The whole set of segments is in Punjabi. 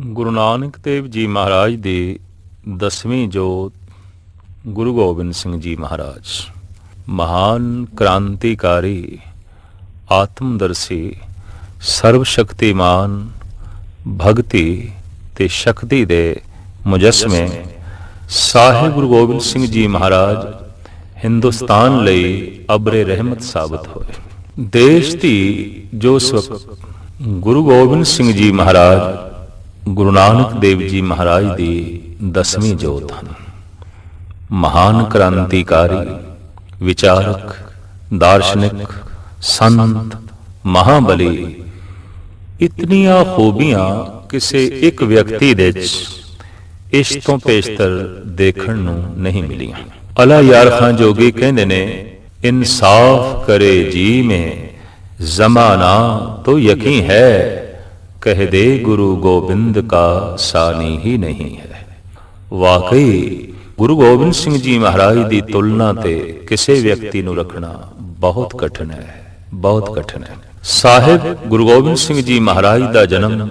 ਗੁਰੂ ਨਾਨਕ ਦੇਵ ਜੀ ਮਹਾਰਾਜ ਦੀ ਦਸਵੀਂ ਜੋਤ, ਗੁਰੂ ਗੋਬਿੰਦ ਸਿੰਘ ਜੀ ਮਹਾਰਾਜ। ਮਹਾਨ ਕ੍ਰਾਂਤੀਕਾਰੀ, ਆਤਮਦਰਸ਼ੀ ਸਰਵ ਸ਼ਕਤੀਮਾਨ ਭਗਤੀ ਤੇ ਸ਼ਕਤੀ ਦੇ ਮੁਜਸਮੇ ਸਾਹਿਬ ਗੁਰੂ ਗੋਬਿੰਦ ਸਿੰਘ ਜੀ ਮਹਾਰਾਜ ਹਿੰਦੁਸਤਾਨ ਲਈ ਅਬਰੇ ਰਹਿਮਤ ਸਾਬਤ ਹੋਏ। ਦੇਸ਼ ਦੀ ਜੋ ਇਸ ਗੁਰੂ ਗੋਬਿੰਦ ਸਿੰਘ ਜੀ ਮਹਾਰਾਜ ਗੁਰੂ ਨਾਨਕ ਦੇਵ ਜੀ ਮਹਾਰਾਜ ਦੀ ਦਸਵੀਂ ਜੋਤ ਹਨ। ਮਹਾਨ ਕ੍ਰਾਂਤੀਕਾਰੀ, ਵਿਚਾਰਕ, ਦਾਰਸ਼ਨਿਕ, ਸੰਤ, ਮਹਾਬਲੀ, ਇਤਨੀਆਂ ਖੂਬੀਆਂ ਕਿਸੇ ਇੱਕ ਵਿਅਕਤੀ ਦੇ ਵਿੱਚ ਇਸ ਤੋਂ ਪੇਸ਼ਤਰ ਦੇਖਣ ਨੂੰ ਨਹੀਂ ਮਿਲੀਆਂ। ਅਲਾ ਯਾਰ ਖਾਨ ਜੋਗੀ ਕਹਿੰਦੇ ਨੇ, ਇਨਸਾਫ ਕਰੇ ਜੀ ਮੇ, ਜ਼ਮਾਨਾ ਤੋ ਯਕੀਨ ਹੈ ਕਹਿ ਦੇ ਗੁਰੂ ਗੋਬਿੰਦ ਕਾ ਸਾਨੀ ਹੀ ਨਹੀਂ ਹੈ। ਵਾਕਈ, ਗੁਰੂ ਗੋਬਿੰਦ ਸਿੰਘ ਜੀ ਮਹਾਰਾਜ ਦੀ ਤੁਲਨਾ ਤੇ ਕਿਸੇ ਵਿਅਕਤੀ ਨੂੰ ਰੱਖਣਾ ਬਹੁਤ ਕਠਿਨ ਹੈ, ਬਹੁਤ ਕਠਿਨ ਹੈ। ਸਾਹਿਬ, ਗੁਰੂ ਗੋਬਿੰਦ ਸਿੰਘ ਜੀ ਮਹਾਰਾਜ ਦਾ ਜਨਮ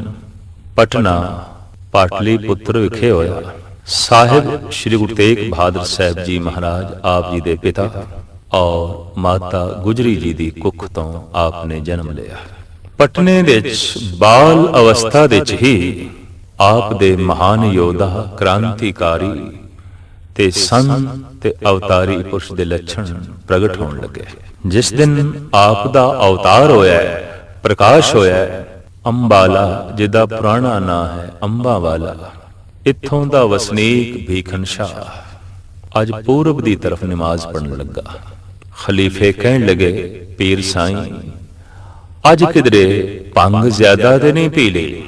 ਪਟਨਾ ਪਾਟਲੀ ਪੁੱਤਰ ਵਿਖੇ ਹੋਇਆ। ਸਾਹਿਬ, ਸ੍ਰੀ ਗੁਰੂ ਤੇਗ ਬਹਾਦਰ ਸਾਹਿਬ ਜੀ ਮਹਾਰਾਜ, ਆਪ ਜੀ ਦੇ ਪਿਤਾ ਔਰ ਮਾਤਾ ਗੁਜਰੀ ਜੀ ਦੀ ਕੁੱਖ ਤੋਂ ਆਪ ਨੇ ਜਨਮ ਲਿਆ। ਪਟਨੇ ਦੇ ਵਿੱਚ ਬਾਲ ਅਵਸਥਾ ਦੇ ਵਿੱਚ ਹੀ ਆਪ ਦੇ ਮਹਾਨ ਯੋਧਾ ਕ੍ਰਾਂਤੀਕਾਰੀ ਤੇ ਸੰਤ ਤੇ ਅਵਤਾਰੀ ਪੁਰਸ਼ ਦੇ ਲੱਛਣ ਪ੍ਰਗਟ ਹੋਣ ਲੱਗੇ। ਜਿਸ ਦਿਨ ਆਪ ਦਾ ਅਵਤਾਰ ਹੋਇਆ ਹੈ, ਪ੍ਰਕਾਸ਼ ਹੋਇਆ ਹੈ, ਅੰਬਾਲਾ ਜਿਹਦਾ ਪੁਰਾਣਾ ਨਾਂ ਹੈ ਅੰਬਾ ਵਾਲਾ ਇੱਥੋਂ ਦਾ ਵਸਨੀਕ ਭੀਖਨ ਸ਼ਾਹ ਅੱਜ ਪੂਰਬ ਦੀ ਤਰਫ ਨਮਾਜ਼ ਪੜਨ ਲੱਗਾ। ਖਲੀਫੇ ਕਹਿਣ ਲੱਗੇ ਪੀਰ ਸਾਈਂ ਅੱਜ ਕਿਧਰੇ ਭੰਗ ਜ਼ਿਆਦਾ ਤੇ ਨਹੀਂ ਪੀ ਲਈ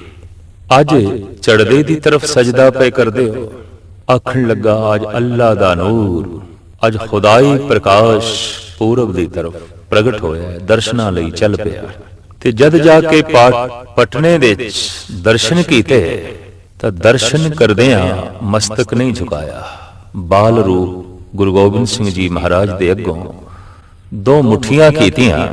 ਅੱਜ ਚੜਦੇ ਦੀ ਤਰਫ ਸਜਦਾ ਪਏ ਕਰਦੇ ਹੋ। ਆਖਣ ਲੱਗਾ ਅੱਜ ਅੱਲਾ ਦਾ ਨੂਰ। ਅੱਜ ਖੁਦਾਈ ਪ੍ਰਕਾਸ਼ ਪੂਰਬ ਦੀ ਤਰਫ ਪ੍ਰਗਟ ਹੋਇਆ ਦਰਸ਼ਨਾਂ ਲਈ ਚੱਲ ਪਿਆ। ਤੇ ਜਦ ਜਾ ਕੇ ਪਾਟ ਪਟਨੇ ਦੇ ਵਿੱਚ ਦਰਸ਼ਨ ਕੀਤੇ ਤਾਂ ਦਰਸ਼ਨ ਕਰਦਿਆਂ ਮਸਤਕ ਨਹੀਂ ਝੁਕਾਇਆ। ਬਾਲ ਰੂਪ ਗੁਰੂ ਗੋਬਿੰਦ ਸਿੰਘ ਜੀ ਮਹਾਰਾਜ ਦੇ ਅੱਗੋਂ ਦੋ ਮੁਠੀਆਂ ਕੀਤੀਆਂ।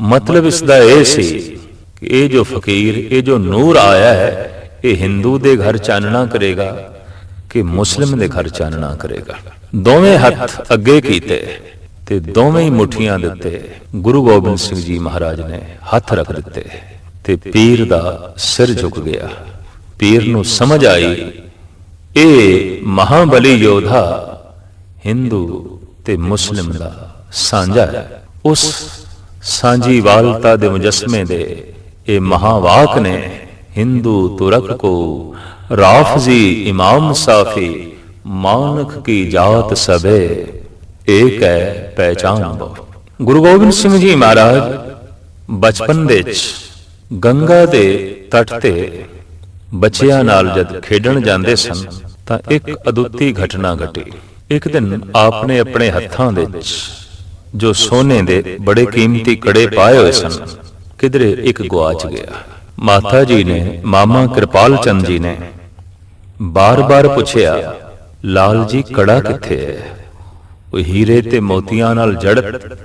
ਮਤਲਬ ਇਸ ਦਾ ਇਹ ਸੀ ਕਿ ਇਹ ਜੋ ਫਕੀਰ, ਇਹ ਜੋ ਨੂਰ ਆਇਆ ਹੈ, ਇਹ ਹਿੰਦੂ ਦੇ ਘਰ ਚਾਨਣਾ ਕਰੇਗਾ ਕਿ ਮੁਸਲਿਮ ਦੇ ਘਰ ਚਾਨਣਾ ਕਰੇਗਾ। ਦੋਵੇਂ ਹੱਥ ਅੱਗੇ ਕੀਤੇ ਤੇ ਦੋਵੇਂ ਹੀ ਮੁਠੀਆਂ ਦਿੱਤੇ ਗੁਰੂ ਗੋਬਿੰਦ ਸਿੰਘ ਜੀ ਮਹਾਰਾਜ ਨੇ ਹੱਥ ਰੱਖ ਦਿੱਤੇ ਤੇ ਪੀਰ ਦਾ ਸਿਰ ਝੁਕ ਗਿਆ। ਪੀਰ ਨੂੰ ਸਮਝ ਆਈ, ਇਹ ਮਹਾਬਲੀ ਯੋਧਾ ਹਿੰਦੂ ਤੇ ਮੁਸਲਿਮ ਦਾ ਸਾਂਝਾ ਹੈ। ਉਸ ਸਾਂਝੀ ਵਾਲਤਾ ਦੇ ਮੁਜਸਮੇ ਦੇ ਇਹ ਮਹਾਵਾਕ ਨੇ ਹਿੰਦੂ ਤੁਰਕ ਕੋ ਰਾਫਜ਼ੀ ਇਮਾਮ ਸਾਫੀ ਮਾਨਕ ਕੀ ਜਾਤ ਸਭੇ ਏਕ ਹੈ ਪਹਿਚਾਨ। ਬੋ ਗੁਰੂ ਗੋਬਿੰਦ ਸਿੰਘ ਜੀ ਮਹਾਰਾਜ, ਬਚਪਨ ਦੇ ਵਿੱਚ ਗੰਗਾ ਦੇ ਤੱਟ ਤੇ ਬੱਚਿਆਂ ਨਾਲ ਜਦ ਖੇਡਣ ਜਾਂਦੇ ਸਨ, ਤਾਂ ਇੱਕ ਅਦੁੱਤੀ ਘਟਨਾ ਘਟੀ। ਇੱਕ ਦਿਨ ਆਪਨੇ ਆਪਣੇ ਹੱਥਾਂ ਦੇ ਵਿੱਚ ਜੋ ਸੋਨੇ ਦੇ ਬੜੇ ਕੀਮਤੀ ਕੜੇ ਪਾਏ ਹੋਏ ਸਨ, ਕਿਧਰੇ ਇੱਕ ਗਵਾਚ ਗਿਆ। ਮਾਤਾ ਜੀ ਨੇ, ਮਾਮਾ ਕਿਰਪਾਲ ਚੰਦ ਜੀ ਨੇ ਬਾਰ-ਬਾਰ ਪੁੱਛਿਆ, ਲਾਲ ਜੀ, ਕੜਾ ਕਿੱਥੇ ਹੈ? ਉਹ ਹੀਰੇ ਤੇ ਮੋਤੀਆਂ ਨਾਲ ਜੜਤ,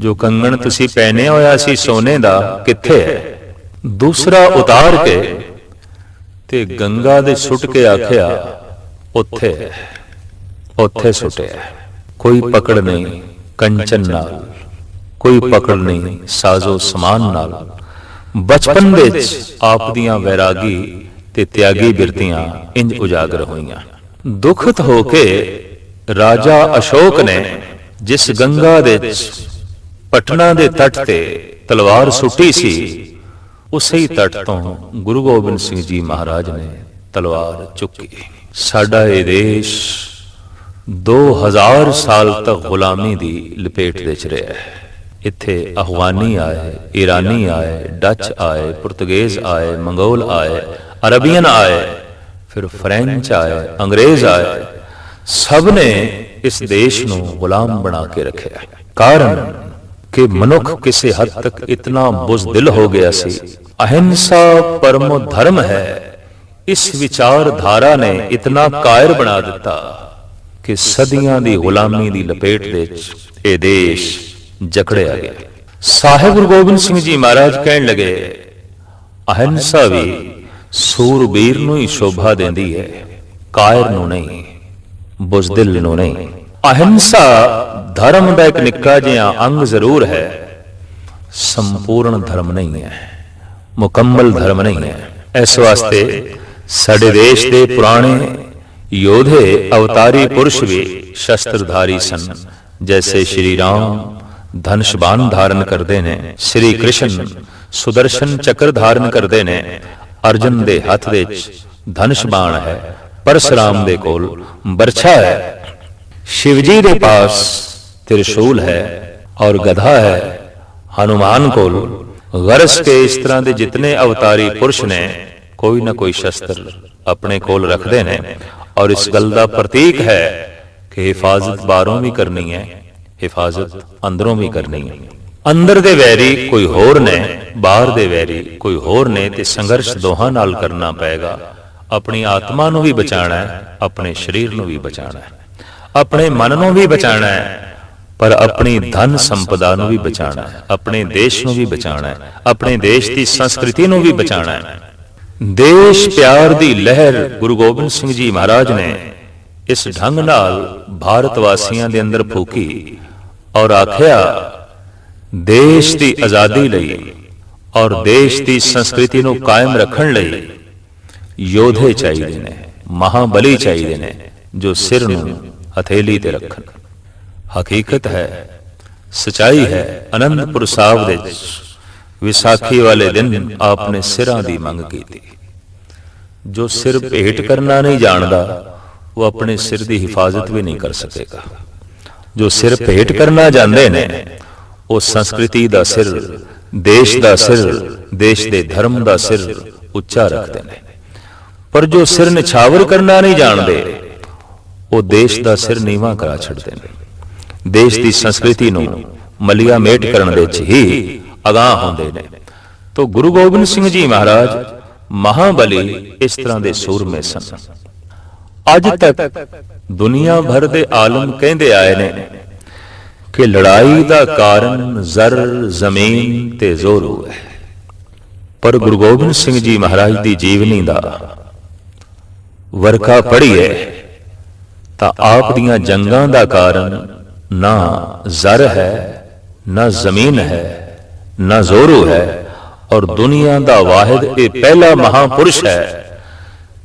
ਜੋ ਕੰਗਣ ਤੁਸੀਂ ਪਹਿਨਿਆ ਹੋਇਆ ਸੀ ਸੋਨੇ ਦਾ, ਕਿੱਥੇ ਹੈ? ਦੂਸਰਾ ਉਤਾਰ ਕੇ ਤੇ ਗੰਗਾ ਦੇ ਸੁੱਟ ਕੇ ਆਖਿਆ, ਉੱਥੇ ਹੈ। ਉੱਥੇ ਸੁੱਟਿਆ, ਕੋਈ ਪਕੜ ਨਹੀਂ। ਕੰਚਨ ਨਾਲ ਕੋਈ ਪਕੜ ਨਹੀਂ ਸਾਜ਼ੋ ਸਮਾਨ ਨਾਲ। ਬਚਪਨ ਵਿੱਚ ਆਪ ਦੀਆਂ ਵੈਰਾਗੀ ਤੇ ਤਿਆਗੀ ਬਿਰਤੀਆਂ ਇੰਜ ਉਜਾਗਰ ਹੋਈਆਂ। ਦੁਖਤ ਹੋ ਕੇ ਰਾਜਾ ਅਸ਼ੋਕ ਨੇ ਜਿਸ ਗੰਗਾ ਦੇ ਵਿੱਚ ਪਟਨਾ ਦੇ ਤੱਟ ਤੇ ਤਲਵਾਰ ਸੁੱਟੀ ਸੀ ਉਸੇ ਹੀ ਤੱਟ ਤੋਂ ਗੁਰੂ ਗੋਬਿੰਦ ਸਿੰਘ ਜੀ ਮਹਾਰਾਜ ਨੇ ਤਲਵਾਰ ਚੁੱਕੀ। ਸਾਡਾ ਇਹ ਦੇਸ਼ 2000 ਸਾਲ ਤੱਕ ਗੁਲਾਮੀ ਦੀ ਲਪੇਟ ਵਿੱਚ ਰਿਹਾ ਹੈ। ਇੱਥੇ ਅਫਗਾਨੀ ਆਏ ਈਰਾਨੀ ਆਏ, ਡੱਚ ਆਏ, ਪੁਰਤਗਾਜ਼ ਆਏ, ਮੰਗੋਲ ਆਏ, ਅਰਬੀਅਨ ਆਏ, ਫਿਰ ਫ੍ਰੈਂਚ ਆਏ, ਅੰਗਰੇਜ਼ ਆਏ। ਸਭ ਨੇ ਇਸ ਦੇਸ਼ ਨੂੰ ਗੁਲਾਮ ਬਣਾ ਕੇ ਰੱਖਿਆ। ਕਾਰਨ ਕਿ ਮਨੁੱਖ ਕਿਸੇ ਹੱਦ ਤੱਕ ਇਤਨਾ ਬੁਜ਼ਦਿਲ ਹੋ ਗਿਆ ਸੀ। ਅਹਿੰਸਾ ਪਰਮੋ ਧਰਮ ਹੈ। ਇਸ ਵਿਚਾਰਧਾਰਾ ਨੇ ਇਤਨਾ ਕਾਇਰ ਬਣਾ ਦਿੱਤਾ। ਕਿ ਸਦੀਆਂ ਦੀ ਗੁਲਾਮੀ ਦੀ ਲਪੇਟ ਦੇ ਵਿੱਚ ਇਹ ਦੇਸ਼ ਜਕੜਿਆ ਗਿਆ। ਸਾਹਿਬ ਗੁਰੂ ਗੋਬਿੰਦ ਸਿੰਘ ਜੀ ਮਹਾਰਾਜ ਕਹਿਣ ਲੱਗੇ, ਅਹਿੰਸਾ ਵੀ ਸੂਰਬੀਰ ਨੂੰ ਹੀ ਸ਼ੋਭਾ ਦਿੰਦੀ ਹੈ, ਕਾਇਰ ਨੂੰ ਨਹੀਂ, ਬੁਜ਼ਦਿਲ ਨੂੰ ਨਹੀਂ। ਅਹਿੰਸਾ ਧਰਮ ਦਾ ਇੱਕ ਨਿੱਕਾ ਜਿਹਾ ਅੰਗ ਜ਼ਰੂਰ ਹੈ, ਸੰਪੂਰਨ ਧਰਮ ਨਹੀਂ ਹੈ, ਮੁਕੰਮਲ ਧਰਮ ਨਹੀਂ ਹੈ। ਇਸ ਵਾਸਤੇ ਸਾਡੇ ਦੇਸ਼ ਦੇ ਪੁਰਾਣੇ ਯੋਧੇ ਅਵਤਾਰੀ ਪੁਰਸ਼ ਵੀ ਸ਼ਸਤਰਧਾਰੀ ਸਨ ਜੈਸੇ ਸ਼੍ਰੀ ਰਾਮ ਧਨਸ਼ਬਾਨ ਧਾਰਨ ਕਰਦੇ ਨੇ ਸ਼੍ਰੀ ਕ੍ਰਿਸ਼ਨ ਸੁਦਰਸ਼ਨ ਚੱਕਰ ਧਾਰਨ ਕਰਦੇ ਨੇ ਅਰਜਨ ਦੇ ਹੱਥ ਵਿੱਚ ਧਨਸ਼ਬਾਨ ਹੈ ਪਰਸ਼ਰਾਮ ਦੇ ਕੋਲ ਬਰਛਾ ਹੈ शिव जी के पास त्रिशूल है और गधा है हनुमान कोल गरस के इस तरह ਦੇ ਜਿਤਨੇ ਅਵਤਾਰੀ ਪੁਰਸ਼ ਨੇ ਕੋਈ ਨਾ ਕੋਈ ਸ਼ਸਤਰ ਆਪਣੇ ਕੋਲ ਰੱਖਦੇ ਨੇ ਔਰ ਇਸ ਗੱਲ ਦਾ ਪ੍ਰਤੀਕ ਹੈ ਕਿ ਹਿਫਾਜ਼ਤ ਬਾਹਰੋਂ ਵੀ ਕਰਨੀ ਹੈ ਹਿਫਾਜ਼ਤ ਅੰਦਰੋਂ ਵੀ ਕਰਨੀ ਹੈ ਅੰਦਰ ਦੇ ਵੈਰੀ ਕੋਈ ਹੋਰ ਨੇ ਬਾਹਰ ਦੇ ਵੈਰੀ ਕੋਈ ਹੋਰ ਨੇ ਤੇ ਸੰਘਰਸ਼ ਦੋਹਾਂ ਨਾਲ ਕਰਨਾ ਪਏਗਾ ਆਪਣੀ ਆਤਮਾ ਨੂੰ ਵੀ ਬਚਾਉਣਾ ਹੈ ਆਪਣੇ ਸਰੀਰ ਨੂੰ ਵੀ ਬਚਾਉਣਾ ਹੈ ਆਪਣੇ ਮਨ ਨੂੰ ਵੀ ਬਚਾਉਣਾ ਹੈ ਪਰ ਆਪਣੀ ਧਨ ਸੰਪਦਾ ਨੂੰ ਵੀ ਬਚਾਉਣਾ ਹੈ ਆਪਣੇ ਦੇਸ਼ ਨੂੰ ਵੀ ਬਚਾਉਣਾ ਹੈ ਆਪਣੇ ਦੇਸ਼ ਦੀ ਸੰਸਕ੍ਰਿਤੀ ਨੂੰ ਵੀ ਬਚਾਉਣਾ ਹੈ ਦੇਸ਼ ਪਿਆਰ ਦੀ ਲਹਿਰ ਗੁਰੂ ਗੋਬਿੰਦ ਸਿੰਘ ਜੀ ਮਹਾਰਾਜ ਨੇ ਇਸ ਢੰਗ ਨਾਲ ਭਾਰਤ ਵਾਸੀਆਂ ਦੇ ਅੰਦਰ ਫੂਕੀ ਔਰ ਆਖਿਆ, ਦੇਸ਼ ਦੀ ਆਜ਼ਾਦੀ ਲਈ ਔਰ ਦੇਸ਼ ਦੀ ਸੰਸਕ੍ਰਿਤੀ ਨੂੰ ਕਾਇਮ ਰੱਖਣ ਲਈ ਯੋਧੇ ਚਾਹੀਦੇ ਨੇ, ਮਹਾਬਲੀ ਚਾਹੀਦੇ ਨੇ, ਜੋ ਸਿਰ ਨੂੰ ਹਥੇਲੀ ਤੇ ਰੱਖਣ। ਹਕੀਕਤ ਹੈ, ਸਚਾਈ ਹੈ ਅਨੰਦਪੁਰ ਸਾਹਿਬ ਦੇ ਵਿਸਾਖੀ ਵਾਲੇ ਦਿਨ ਆਪਨੇ ਸਿਰਾਂ ਦੀ ਮੰਗ ਕੀਤੀ। ਜੋ ਸਿਰ ਭੇਟ ਕਰਨਾ ਨਹੀਂ ਜਾਣਦਾ, ਉਹ ਆਪਣੇ ਸਿਰ ਦੀ ਹਿਫਾਜ਼ਤ ਵੀ ਨਹੀਂ ਕਰ ਸਕੇਗਾ। ਜੋ ਸਿਰ ਭੇਟ ਕਰਨਾ ਜਾਂਦੇ ਨੇ, ਉਹ ਸੰਸਕ੍ਰਿਤੀ ਦਾ ਸਿਰ, ਦੇਸ਼ ਦਾ ਸਿਰ, ਦੇਸ਼ ਦੇ ਧਰਮ ਦਾ ਸਿਰ ਉੱਚਾ ਰੱਖਦੇ ਨੇ। ਪਰ ਜੋ ਸਿਰ ਨਿਛਾਵਰ ਕਰਨਾ ਨਹੀਂ ਜਾਣਦੇ, ਉਹ ਦੇਸ਼ ਦਾ ਸਿਰ ਨੀਵਾ ਕਰਾ ਛੱਡਦੇ ਨੇ। ਦੇਸ਼ ਦੀ ਸੰਸਕ੍ਰਿਤੀ ਨੂੰ ਮਲਿਆ ਮੇਟ ਕਰਨ ਦੇ ਚ ਹੀ ਅਗਾਹ ਹੁੰਦੇ ਨੇ। ਤੋਂ ਗੁਰੂ ਗੋਬਿੰਦ ਸਿੰਘ ਜੀ ਮਹਾਰਾਜ ਮਹਾਬਲੀ ਇਸ ਤਰ੍ਹਾਂ ਦੇ ਸੂਰਮੇ ਸਨ। ਅੱਜ ਤੱਕ ਦੁਨੀਆ ਭਰ ਦੇ ਆਲਮ ਕਹਿੰਦੇ ਆਏ ਨੇ ਕਿ ਲੜਾਈ ਦਾ ਕਾਰਨ ਜ਼ਰ, ਜ਼ਮੀਨ ਤੇ ਜ਼ੋਰੂ ਹੈ ਪਰ ਗੁਰੂ ਗੋਬਿੰਦ ਸਿੰਘ ਜੀ ਮਹਾਰਾਜ ਦੀ ਜੀਵਨੀ ਦਾ ਵਰਖਾ ਵਰਕਾ ਹੈ ਤਾਂ ਆਪ ਦੀਆਂ ਜੰਗਾਂ ਦਾ ਕਾਰਨ ਨਾ ਜ਼ਰ ਹੈ, ਨਾ ਜ਼ਮੀਨ ਹੈ ਨਾ ਜ਼ੋਰੂ ਹੈ ਔਰ ਦੁਨੀਆ ਦਾ ਵਾਹਿਦ ਇਹ ਪਹਿਲਾ ਮਹਾਪੁਰਸ਼ ਹੈ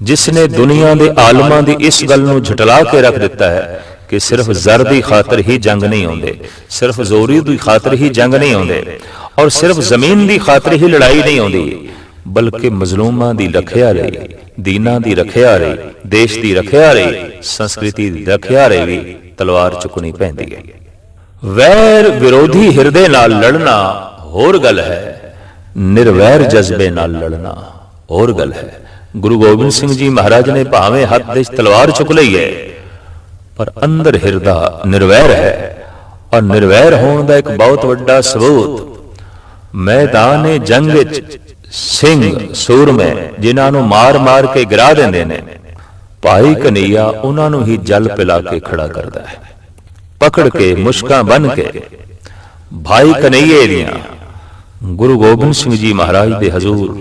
ਜਿਸ ਨੇ ਦੁਨੀਆ ਦੇ ਆਲਮਾਂ ਦੀ ਇਸ ਗੱਲ ਨੂੰ ਝਟਲਾ ਕੇ ਰੱਖ ਦਿੱਤਾ ਹੈ ਕਿ ਸਿਰਫ ਜ਼ਰ ਦੀ ਖਾਤਰ ਹੀ ਜੰਗ ਨਹੀਂ ਆਉਂਦੇ, ਸਿਰਫ ਜ਼ੋਰੀ ਦੀ ਖਾਤਰ ਹੀ ਜੰਗ ਨਹੀਂ ਆਉਂਦੇ ਔਰ ਸਿਰਫ ਜ਼ਮੀਨ ਦੀ ਖਾਤਰ ਹੀ ਲੜਾਈ ਨਹੀਂ ਆਉਂਦੀ, ਬਲਕਿ ਮਜ਼ਲੂਮਾਂ ਦੀ ਰੱਖਿਆ ਲਈ ਦੀਨਾਂ ਦੀ ਰੱਖਿਆ ਲਈ ਦੇਸ਼ ਦੀ ਰੱਖਿਆ ਲਈ ਸੰਸਕ੍ਰਿਤੀ ਦੀ ਰੱਖਿਆ ਲਈ ਵੀ ਤਲਵਾਰ ਚੁੱਕਣੀ ਪੈਂਦੀ ਹੈ। ਵੈਰ ਵਿਰੋਧੀ ਹਿਰਦੇ ਨਾਲ ਲੜਨਾ ਹੋਰ ਗੱਲ ਹੈ, ਨਿਰਵੈਰ ਜਜ਼ਬੇ ਨਾਲ ਲੜਨਾ ਹੋਰ ਗੱਲ ਹੈ। ਗੁਰੂ ਗੋਬਿੰਦ ਸਿੰਘ ਜੀ ਮਹਾਰਾਜ ਨੇ ਭਾਵੇਂ ਹੱਥ ਵਿੱਚ ਤਲਵਾਰ ਚੁੱਕ ਲਈ ਹੈ, ਪਰ ਅੰਦਰ ਹਿਰਦਾ ਨਿਰਵੈਰ ਹੈ ਔਰ ਨਿਰਵੈਰ ਹੋਣ ਦਾ ਇੱਕ ਬਹੁਤ ਵੱਡਾ ਸਬੂਤ, ਮੈਦਾਨ ਜੰਗ ਵਿੱਚ ਸਿੰਘ, ਸੂਰਮੇ ਜਿਨ੍ਹਾਂ ਨੂੰ ਮਾਰ-ਮਾਰ ਕੇ ਗਿਰਾ ਦਿੰਦੇ ਨੇ। ਭਾਈ ਕਨਈਆ ਉਹਨਾਂ ਨੂੰ ਹੀ ਜਲ ਪਿਲਾ ਕੇ ਖੜਾ ਕਰਦਾ ਹੈ, ਪਕੜ ਕੇ ਮੁਸ਼ਕਾਂ ਬਨ ਕੇ। ਭਾਈ ਕਨਈਏ ਦੀਆਂ ਗੁਰੂ ਗੋਬਿੰਦ ਸਿੰਘ ਜੀ ਮਹਾਰਾਜ ਦੇ ਹਜ਼ੂਰ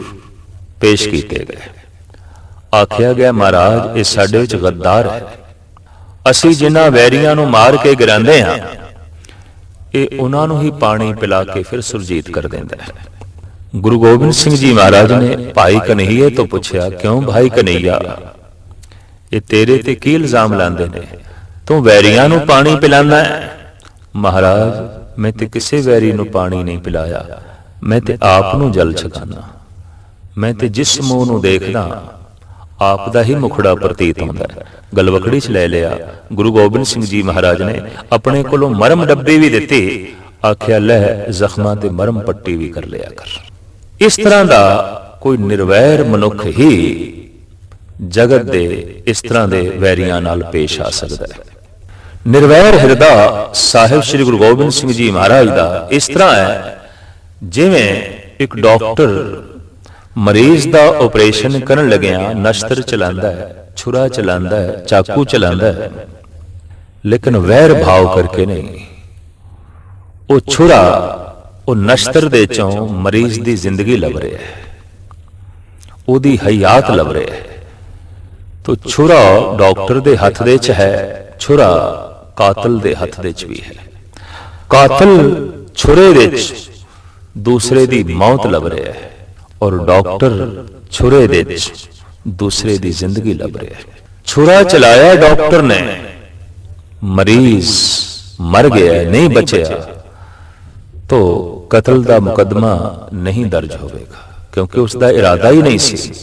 ਪੇਸ਼ ਕੀਤੇ ਗਏ। ਆਖਿਆ ਗਿਆ, ਮਹਾਰਾਜ, ਇਹ ਸਾਡੇ ਵਿੱਚ ਗੱਦਾਰ ਹੈ। ਅਸੀਂ ਜਿਨ੍ਹਾਂ ਵੈਰੀਆਂ ਨੂੰ ਮਾਰ ਕੇ ਗਿਰਾਉਂਦੇ ਹਾਂ, ਇਹ ਉਹਨਾਂ ਨੂੰ ਹੀ ਪਾਣੀ ਪਿਲਾ ਕੇ ਫਿਰ ਸੁਰਜੀਤ ਕਰ ਦਿੰਦਾ ਹੈ। ਗੁਰੂ ਗੋਬਿੰਦ ਸਿੰਘ ਜੀ ਮਹਾਰਾਜ ਨੇ, ਭਾਈ ਕਨਈਏ ਤੋਂ ਪੁੱਛਿਆ, ਕਿਉਂ ਭਾਈ ਕਨਈਆ ਇਹ ਤੇਰੇ ਤੇ ਕੀ ਇਲਜ਼ਾਮ ਲਾਉਂਦੇ ਨੇ? ਤੂੰ ਵੈਰੀਆਂ ਨੂੰ ਪਾਣੀ ਪਿਲਾਉਂਦਾ ਹੈ? ਮਹਾਰਾਜ, ਮੈਂ ਤੇ ਕਿਸੇ ਵੈਰੀ ਨੂੰ ਪਾਣੀ ਨਹੀਂ ਪਿਲਾਇਆ। ਮੈਂ ਤੇ ਆਪ ਨੂੰ ਜਲ ਛਕਾਨਾ। ਮੈਂ ਤੇ ਜਿਸ ਮੂੰਹ ਨੂੰ ਦੇਖਦਾ ਆਪ ਦਾ ਹੀ ਮੁਖੜਾ ਪ੍ਰਤੀਤ ਹੁੰਦਾ ਹੈ। ਗਲਵਕੜੀ ਚ ਲੈ ਲਿਆ। ਗੁਰੂ ਗੋਬਿੰਦ ਸਿੰਘ ਜੀ ਮਹਾਰਾਜ ਨੇ ਆਪਣੇ ਕੋਲੋਂ ਮਰਮ ਡੱਬੇ ਵੀ ਦਿੱਤੇ। ਆਖਿਆ ਲੈ ਜ਼ਖਮਾਂ ਤੇ ਮਰਮ ਪੱਟੀ ਵੀ ਕਰ ਲਿਆ ਕਰ। ਇਸ ਤਰ੍ਹਾਂ ਦਾ ਕੋਈ ਨਿਰਵੈਰ ਮਨੁੱਖ ਹੀ ਜਗਤ ਦੇ ਇਸ ਤਰ੍ਹਾਂ ਦੇ ਵੈਰੀਆਂ ਨਾਲ ਪੇਸ਼ ਆ ਸਕਦਾ ਹੈ। ਨਿਰਵੈਰ ਹਿਰਦਾ ਸਾਹਿਬ ਸ੍ਰੀ ਗੁਰੂ ਗੋਬਿੰਦ ਸਿੰਘ ਜੀ ਮਹਾਰਾਜ ਦਾ ਇਸ ਤਰ੍ਹਾਂ ਹੈ ਜਿਵੇਂ ਇੱਕ ਡਾਕਟਰ ਮਰੀਜ਼ ਦਾ ਆਪਰੇਸ਼ਨ ਕਰਨ ਲੱਗਿਆ ਨਸ਼ਤਰ ਚਲਾਉਂਦਾ ਹੈ ਛੁਰਾ ਚਲਾਉਂਦਾ ਹੈ ਚਾਕੂ ਚਲਾਉਂਦਾ ਹੈ। ਲੇਕਿਨ ਵੈਰ ਭਾਵ ਕਰਕੇ ਨਹੀਂ। ਉਹ ਛੁਰਾ ਉਹ ਨਸ਼ਤਰ ਦੇ ਚੋਂ ਮਰੀਜ਼ ਦੀ ਜ਼ਿੰਦਗੀ ਲੱਭ ਰਿਹਾ ਹੈ। ਉਹਦੀ ਹਯਾਤ ਲਵ ਰਿਹਾ ਹੈ। ਤੋ ਛੁਰਾ ਡਾਕਟਰ ਦੇ ਹੱਥ ਦੇ ਚ ਹੈ ਛੁਰਾ ਕਾਤਲ ਦੇ ਹੱਥ ਦੇ ਚ ਵੀ ਹੈ। ਕਾਤਲ ਛੁਰੇ ਵਿੱਚ ਦੂਸਰੇ ਦੀ ਮੌਤ ਲਵ ਰਿਹਾ ਹੈ ਔਰ ਡਾਕਟਰ ਛੁਰੇ ਦੇ ਵਿੱਚ ਦੂਸਰੇ ਦੀ ਜ਼ਿੰਦਗੀ ਲੱਭ ਰਿਹਾ ਹੈ। ਛੁਰਾ ਚਲਾਇਆ ਡਾਕਟਰ ਨੇ। ਮਰੀਜ਼ ਮਰ ਗਿਆ ਨਹੀਂ ਬਚਿਆ। ਤੋ ਕਤਲ ਦਾ ਮੁਕੱਦਮਾ ਨਹੀਂ ਦਰਜ ਹੋਵੇਗਾ ਕਿਉਂਕਿ ਉਸ ਦਾ ਇਰਾਦਾ ਹੀ ਨਹੀਂ ਸੀ।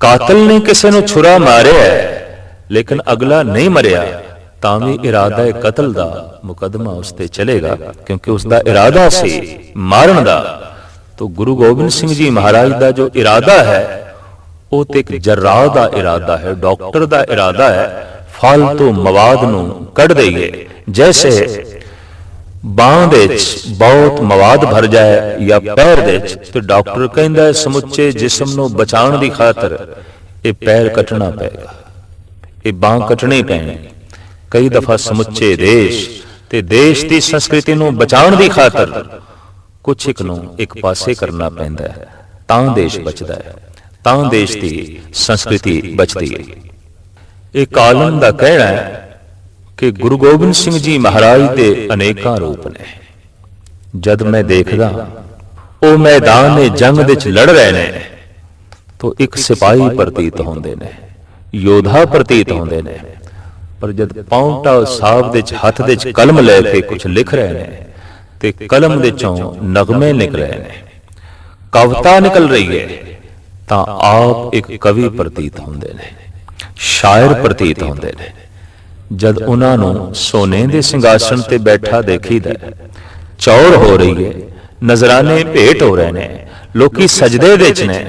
ਕਾਤਲ ਨੇ ਕਿਸੇ ਨੂੰ ਛੁਰਾ ਮਾਰਿਆ ਲੇਕਿਨ ਅਗਲਾ ਨਹੀਂ ਮਰਿਆ। ਤਾਂ ਵੀ ਇਰਾਦਾ ਕਤਲ ਦਾ ਮੁਕੱਦਮਾ ਉਸ ਤੇ ਚਲੇਗਾ ਕਿਉਂਕਿ ਉਸ ਦਾ ਇਰਾਦਾ ਸੀ ਮਾਰਨ ਦਾ। ਤੋ ਗੁਰੂ ਗੋਬਿੰਦ ਸਿੰਘ ਜੀ ਮਹਾਰਾਜ ਦਾ ਜੋ ਇਰਾਦਾ ਹੈ ਉਹ ਤੇ ਇੱਕ ਜਰਾਹ ਦਾ ਇਰਾਦਾ ਹੈ ਡਾਕਟਰ ਦਾ ਇਰਾਦਾ ਹੈ ਫालतू ਮਵਾਦ ਨੂੰ ਕੱਢ ਦਈਏ। ਜੈਸੇ ਬਾਂਹ ਦੇ ਵਿੱਚ ਬਹੁਤ ਮਵਾਦ ਭਰ ਜਾਏ ਜਾਂ ਪੈਰ ਦੇ ਵਿੱਚ ਤੇ ਡਾਕਟਰ ਕਹਿੰਦਾ ਹੈ ਸਮੁੱਚੇ ਜਿਸਮ ਨੂੰ ਬਚਾਉਣ ਦੀ ਖਾਤਰ ਇਹ ਪੈਰ ਕੱਟਣਾ ਪਏਗਾ। ਇਹ ਬਾਂਹ ਕੱਟਣੀ ਪੈਣੀ ਕਈ ਦਫਾ ਸਮੁੱਚੇ ਦੇਸ਼ ਤੇ ਦੇਸ਼ ਦੀ ਸੰਸਕ੍ਰਿਤੀ ਨੂੰ ਬਚਾਉਣ ਦੀ ਖਾਤਰ ਕੁਛ ਇੱਕ ਨੂੰ ਇੱਕ ਪਾਸੇ ਕਰਨਾ ਪੈਂਦਾ ਹੈ। ਤਾਂ ਦੇਸ਼ ਬਚਦਾ ਹੈ। ਤਾਂ ਦੇਸ਼ ਦੀ ਸੰਸਕ੍ਰਿਤੀ ਬਚਦੀ ਹੈ। ਇਹ ਕਾਲਮ ਦਾ ਕਹਿਣਾ ਹੈ ਕਿ ਗੁਰੂ ਗੋਬਿੰਦ ਸਿੰਘ ਜੀ ਮਹਾਰਾਜ ਦੇ ਅਨੇਕਾਂ ਰੂਪ ਨੇ। ਜਦ ਮੈਂ ਦੇਖਦਾ ਉਹ ਮੈਦਾਨ ਜੰਗ ਵਿੱਚ ਲੜ ਰਹੇ ਨੇ, ਤਾਂ ਇੱਕ ਸਿਪਾਹੀ ਪ੍ਰਤੀਤ ਹੁੰਦੇ ਨੇ, ਯੋਧਾ ਪ੍ਰਤੀਤ ਹੁੰਦੇ ਨੇ। ਪਰ ਜਦ ਪੌਂਟਾ ਸਾਹਿਬ ਦੇ ਚ ਹੱਥ ਦੇ ਚ ਕਲਮ ਲੈ ਕੇ ਕੁਝ ਲਿਖ ਰਹੇ ਨੇ ਤੇ ਕਲਮ ਦੇ ਚੋਂ ਨਗਮੇ ਨਿਕਲ ਰਹੇ ਨੇ। ਕਵਿਤਾ ਨਿਕਲ ਰਹੀ ਹੈ ਤਾਂ ਆਪ ਇੱਕ ਕਵੀ ਪ੍ਰਤੀਤ ਹੁੰਦੇ ਨੇ ਸ਼ਾਇਰ ਪ੍ਰਤੀਤ ਹੁੰਦੇ ਨੇ। ਜਦ ਉਹਨਾਂ ਨੂੰ ਸੋਨੇ ਦੇ ਸਿੰਘਾਸਣ ਤੇ ਬੈਠਾ ਦੇਖੀਦਾ ਹੈ, ਚੌੜ ਹੋ ਰਹੀ ਹੈ ਨਜ਼ਰਾਨੇ ਭੇਟ ਹੋ ਰਹੇ ਨੇ ਲੋਕੀ ਸਜਦੇ ਵਿੱਚ ਨੇ